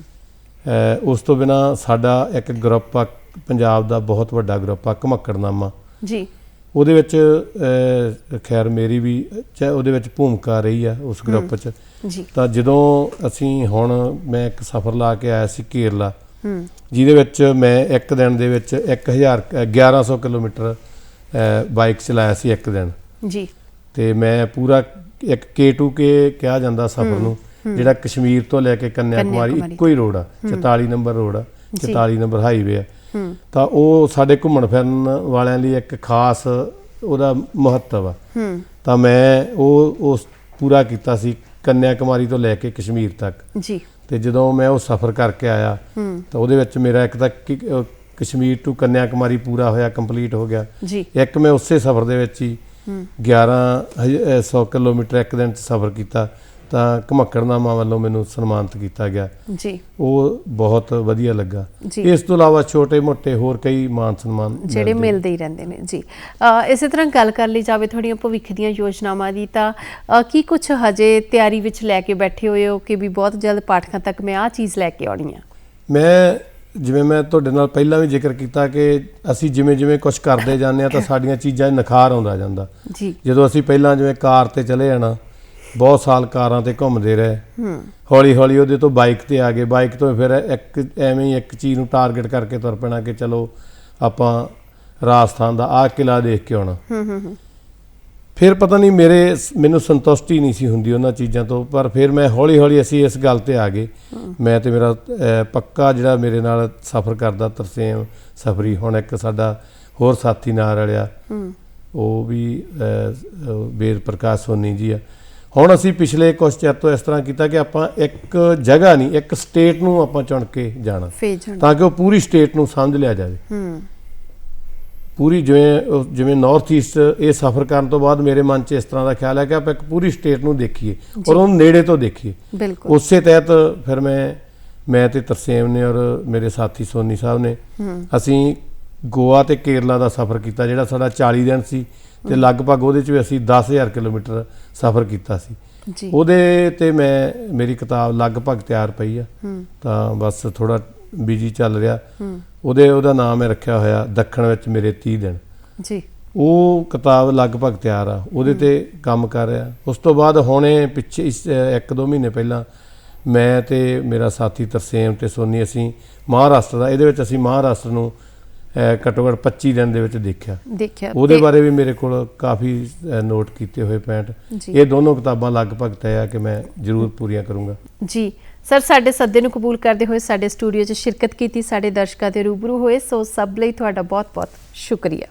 ਉਸ ਤੋਂ ਬਿਨਾ ਸਾਡਾ ਇੱਕ ਗਰੁੱਪ ਆ ਪੰਜਾਬ ਦਾ ਬਹੁਤ ਵੱਡਾ ਗਰੁੱਪ ਆ ਘਮੱਕੜਨਾਮਾ। ਜੀ। ਉਹਦੇ ਵਿੱਚ ਖੈਰ ਮੇਰੀ ਵੀ ਉਹਦੇ ਵਿੱਚ ਭੂਮਿਕਾ ਰਹੀ ਆ ਉਸ ਗਰੁੱਪ 'ਚ। ਜੀ। ਤਾਂ ਜਦੋਂ ਅਸੀਂ ਹੁਣ ਮੈਂ ਇੱਕ ਸਫ਼ਰ ਲਾ ਕੇ ਆਇਆ ਸੀ ਕੇਰਲਾ ਹੂੰ। ਜਿਹਦੇ ਵਿੱਚ ਮੈਂ ਇੱਕ ਦਿਨ ਦੇ ਵਿੱਚ 1000 ਅ, 1100 ਕਿਲੋਮੀਟਰ ਬਾਈਕ ਚਲਾਇਆ ਸੀ ਇੱਕ ਦਿਨ। ਜੀ। ਤੇ ਮੈਂ ਪੂਰਾ ਇੱਕ K2K ਕਿਹਾ ਜਾਂਦਾ ਸਫ਼ਰ ਨੂੰ ਜਿਹੜਾ ਕਸ਼ਮੀਰ ਤੋਂ ਲੈ ਕੇ ਕੰਨਿਆਕੁਮਾਰੀ ਕੰਨਿਆਕੁਮਾਰੀ ਇੱਕੋ ਹੀ ਰੋਡ ਆ 44 ਨੰਬਰ ਰੋਡ ਆ ਜੀ। 44 ਨੰਬਰ ਹਾਈਵੇ ਆ। ਤਾਂ ਉਹ ਸਾਡੇ ਘੁੰਮਣ ਫਿਰਨ ਵਾਲਿਆਂ ਲਈ ਇੱਕ ਖਾਸ ਉਹਦਾ ਮਹੱਤਵ ਆ। ਤਾਂ ਮੈਂ ਉਹ ਉਸ ਪੂਰਾ ਕੀਤਾ ਸੀ ਕੰਨਿਆਕੁਮਾਰੀ ਤੋਂ ਲੈ ਕੇ ਕਸ਼ਮੀਰ ਤੱਕ। ਜੀ। ਤੇ ਜਦੋਂ ਮੈਂ ਉਹ ਸਫ਼ਰ ਕਰਕੇ ਆਇਆ ਤਾਂ ਉਹਦੇ ਵਿੱਚ ਮੇਰਾ ਇੱਕ ਤਾਂ ਕਸ਼ਮੀਰ ਟੂ ਕੰਨਿਆਕੁਮਾਰੀ ਪੂਰਾ ਹੋਇਆ ਕੰਪਲੀਟ ਹੋ ਗਿਆ। ਜੀ। ਇੱਕ ਮੈਂ ਉਸੇ ਸਫ਼ਰ ਦੇ ਵਿੱਚ ਹੀ 1100 ਕਿਲੋਮੀਟਰ ਇੱਕ ਦਿਨ ਚ ਸਫ਼ਰ ਕੀਤਾ। ਤਾਂ ਘਮੱਕੜਨਾਮਾ ਵੱਲੋਂ ਮੈਨੂੰ ਸਨਮਾਨਿਤ ਕੀਤਾ ਗਿਆ। ਜੀ। ਉਹ ਬਹੁਤ ਵਧੀਆ ਲੱਗਾ। ਇਸ ਤੋਂ ਇਲਾਵਾ ਛੋਟੇ-ਮੋਟੇ ਹੋਰ ਕਈ ਮਾਨ ਸਨਮਾਨ ਜਿਹੜੇ ਮਿਲਦੇ। ਹੀ ਰਹਿੰਦੇ ਨੇ ਜੀ। ਇਸੇ ਤਰ੍ਹਾਂ ਗੱਲ ਕਰ ਲਈ ਜਾਵੇ ਤੁਹਾਡੀਆਂ ਭਵਿੱਖ ਦੀਆਂ ਯੋਜਨਾਵਾਂ ਦੀ ਤਾਂ ਕੀ ਕੁਝ ਹਜੇ ਤਿਆਰੀ ਵਿੱਚ ਲੈ ਕੇ ਬੈਠੇ ਹੋਏ ਹੋ ਕਿ ਵੀ ਬਹੁਤ ਜਲਦ ਪਾਠਕਾਂ ਤੱਕ ਮੈਂ ਆਹ ਚੀਜ਼ ਲੈ ਕੇ ਆਉਣੀ ਆ? ਮੈਂ ਜਿਵੇਂ ਮੈਂ ਤੁਹਾਡੇ ਨਾਲ ਪਹਿਲਾਂ ਵੀ ਜ਼ਿਕਰ ਕੀਤਾ ਕਿ ਅਸੀਂ ਜਿਵੇਂ ਜਿਵੇਂ ਕੁਝ ਕਰਦੇ ਜਾਂਦੇ ਆ ਤਾਂ [coughs] ਸਾਡੀਆਂ ਚੀਜ਼ਾਂ ਨਿਖਾਰ ਆਉਂਦਾ ਜਾਂਦਾ। ਜੀ। ਜਦੋਂ ਅਸੀਂ ਪਹਿਲਾਂ ਜਿਵੇਂ ਕਾਰ ਤੇ ਚਲੇ ਜਾਣਾ ਬਹੁਤ ਸਾਲ ਕਾਰਾਂ ਤੇ ਘੁੰਮਦੇ ਰਹੇ। ਹੂੰ। ਹੌਲੀ ਹੌਲੀ ਉਹਦੇ ਤੋਂ ਬਾਈਕ ਤੇ ਆ ਗਏ। ਬਾਈਕ ਤੋਂ ਫਿਰ ਇੱਕ ਐਵੇਂ ਹੀ ਇੱਕ ਚੀਜ਼ ਨੂੰ ਟਾਰਗੇਟ ਕਰਕੇ ਤੁਰ ਪੈਣਾ ਕਿ ਚਲੋ ਆਪਾਂ ਰਾਜਸਥਾਨ ਦਾ ਆਹ ਕਿਲਾ ਦੇਖ ਕੇ ਆਉਣਾ। ਹੂੰ ਹੂੰ ਫਿਰ ਪਤਾ ਨਹੀਂ ਮੇਰੇ ਮੈਨੂੰ ਸੰਤੁਸ਼ਟੀ ਨਹੀਂ ਸੀ ਹੁੰਦੀ ਉਹਨਾਂ ਚੀਜ਼ਾਂ ਤੋਂ ਪਰ ਫਿਰ ਮੈਂ ਹੌਲੀ ਹੌਲੀ ਅਸੀਂ ਇਸ ਗੱਲ ਤੇ ਆ ਗਏ। ਮੈਂ ਤੇ ਮੇਰਾ ਪੱਕਾ ਜਿਹੜਾ ਮੇਰੇ ਨਾਲ ਸਫ਼ਰ ਕਰਦਾ ਤਰਸੇਮ ਸਫਰੀ ਹੁਣ ਇੱਕ ਸਾਡਾ ਹੋਰ ਸਾਥੀ ਨਾਲ ਰਲਿਆ। ਹੂੰ। ਉਹ ਵੀ ਵੇਦ ਪ੍ਰਕਾਸ਼ ਸੋਨੀ ਜੀ ਆ। ਹੁਣ ਅਸੀਂ ਪਿਛਲੇ ਕੁਝ ਚਿਰ ਤੋਂ ਇਸ ਤਰ੍ਹਾਂ ਕੀਤਾ ਕਿ ਆਪਾਂ ਇੱਕ ਜਗ੍ਹਾ ਨਹੀਂ ਇੱਕ ਸਟੇਟ ਨੂੰ ਆਪਾਂ ਚੁਣ ਕੇ ਜਾਣਾ। ਤਾਂ ਕਿ ਉਹ ਪੂਰੀ ਸਟੇਟ ਨੂੰ ਸਮਝ ਲਿਆ ਜਾਵੇ। ਹੂੰ। ਪੂਰੀ ਜਿਵੇਂ ਜਿਵੇਂ ਨਾਰਥ ਈਸਟ ਇਹ ਸਫ਼ਰ ਕਰਨ ਤੋਂ ਬਾਅਦ ਮੇਰੇ ਮਨ 'ਚ ਇਸ ਤਰ੍ਹਾਂ ਦਾ ਖਿਆਲ ਹੈ ਕਿ ਆਪਾਂ ਇੱਕ ਪੂਰੀ ਸਟੇਟ ਨੂੰ ਦੇਖੀਏ ਔਰ ਉਹਨੂੰ ਨੇੜੇ ਤੋਂ ਦੇਖੀਏ। ਬਿਲਕੁਲ। ਉਸੇ ਤਹਿਤ ਫਿਰ ਮੈਂ ਮੈਂ ਤੇ ਤਰਸੇਮ ਨੇ ਔਰ ਮੇਰੇ ਸਾਥੀ ਸੋਨੀ ਸਾਹਿਬ ਨੇ ਅਸੀਂ ਗੋਆ ਤੇ ਕੇਰਲਾ ਦਾ ਸਫ਼ਰ ਕੀਤਾ ਜਿਹੜਾ ਸਾਡਾ 40 ਦਿਨ ਸੀ ਤੇ ਲਗਭਗ ਉਹਦੇ 'ਚ ਵੀ ਅਸੀਂ 10000 ਕਿਲੋਮੀਟਰ ਸਫ਼ਰ ਕੀਤਾ ਸੀ। ਜੀ। ਉਹਦੇ ਤੇ ਮੈਂ ਮੇਰੀ ਕਿਤਾਬ ਲਗਭਗ ਤਿਆਰ ਪਈ ਆ। ਤਾਂ ਬਸ ਥੋੜਾ ਬਿਜ਼ੀ ਚੱਲ ਰਿਹਾ। ਉਹਦੇ ਉਹਦਾ ਨਾਮ ਹੈ ਰੱਖਿਆ ਹੋਇਆ ਦੱਖਣ ਵਿੱਚ ਮੇਰੇ 30 ਦਿਨ। ਜੀ। ਉਹ ਕਿਤਾਬ ਲਗਭਗ ਤਿਆਰ ਆ। ਉਹਦੇ ਤੇ ਕੰਮ ਕਰ ਰਿਹਾ। ਉਸ ਤੋਂ ਬਾਅਦ ਹੁਣੇ ਪਿੱਛੇ ਇਸ ਇੱਕ ਦੋ ਮਹੀਨੇ ਪਹਿਲਾਂ ਮੈਂ ਤੇ ਮੇਰਾ ਸਾਥੀ ਤਰਸੇਮ ਤੇ ਸੋਨੀ ਅਸੀਂ ਮਹਾਰਾਸ਼ਟਰ ਦਾ ਇਹਦੇ ਵਿੱਚ ਅਸੀਂ ਮਹਾਰਾਸ਼ਟਰ ਨੂੰ ਘੱਟੋ ਘੱਟ 25 ਦਿਨ ਦੇ ਵਿੱਚ ਦੇਖਿਆ। ਦੇਖਿਆ। ਉਹਦੇ ਬਾਰੇ ਵੀ ਮੇਰੇ ਕੋਲ ਕਾਫੀ ਨੋਟ ਕੀਤੇ ਹੋਏ ਪੈਂਟ। ਇਹ ਦੋਨੋਂ ਕਿਤਾਬਾਂ ਲਗਭਗ ਤੈਅ ਆ ਕਿ ਮੈਂ ਜ਼ਰੂਰ ਪੂਰੀਆਂ ਕਰੂੰਗਾ। ਜੀ। ਸਰ ਸਾਡੇ ਸੱਦੇ ਨੂੰ ਕਬੂਲ ਕਰਦੇ ਹੋਏ ਸਾਡੇ ਸਟੂਡੀਓ 'ਚ ਸ਼ਿਰਕਤ ਕੀਤੀ ਸਾਡੇ ਦਰਸ਼ਕਾਂ ਦੇ ਰੂਬਰੂ ਹੋਏ। ਸੋ ਸਭ ਲਈ ਤੁਹਾਡਾ ਬਹੁਤ-ਬਹੁਤ ਸ਼ੁਕਰੀਆ।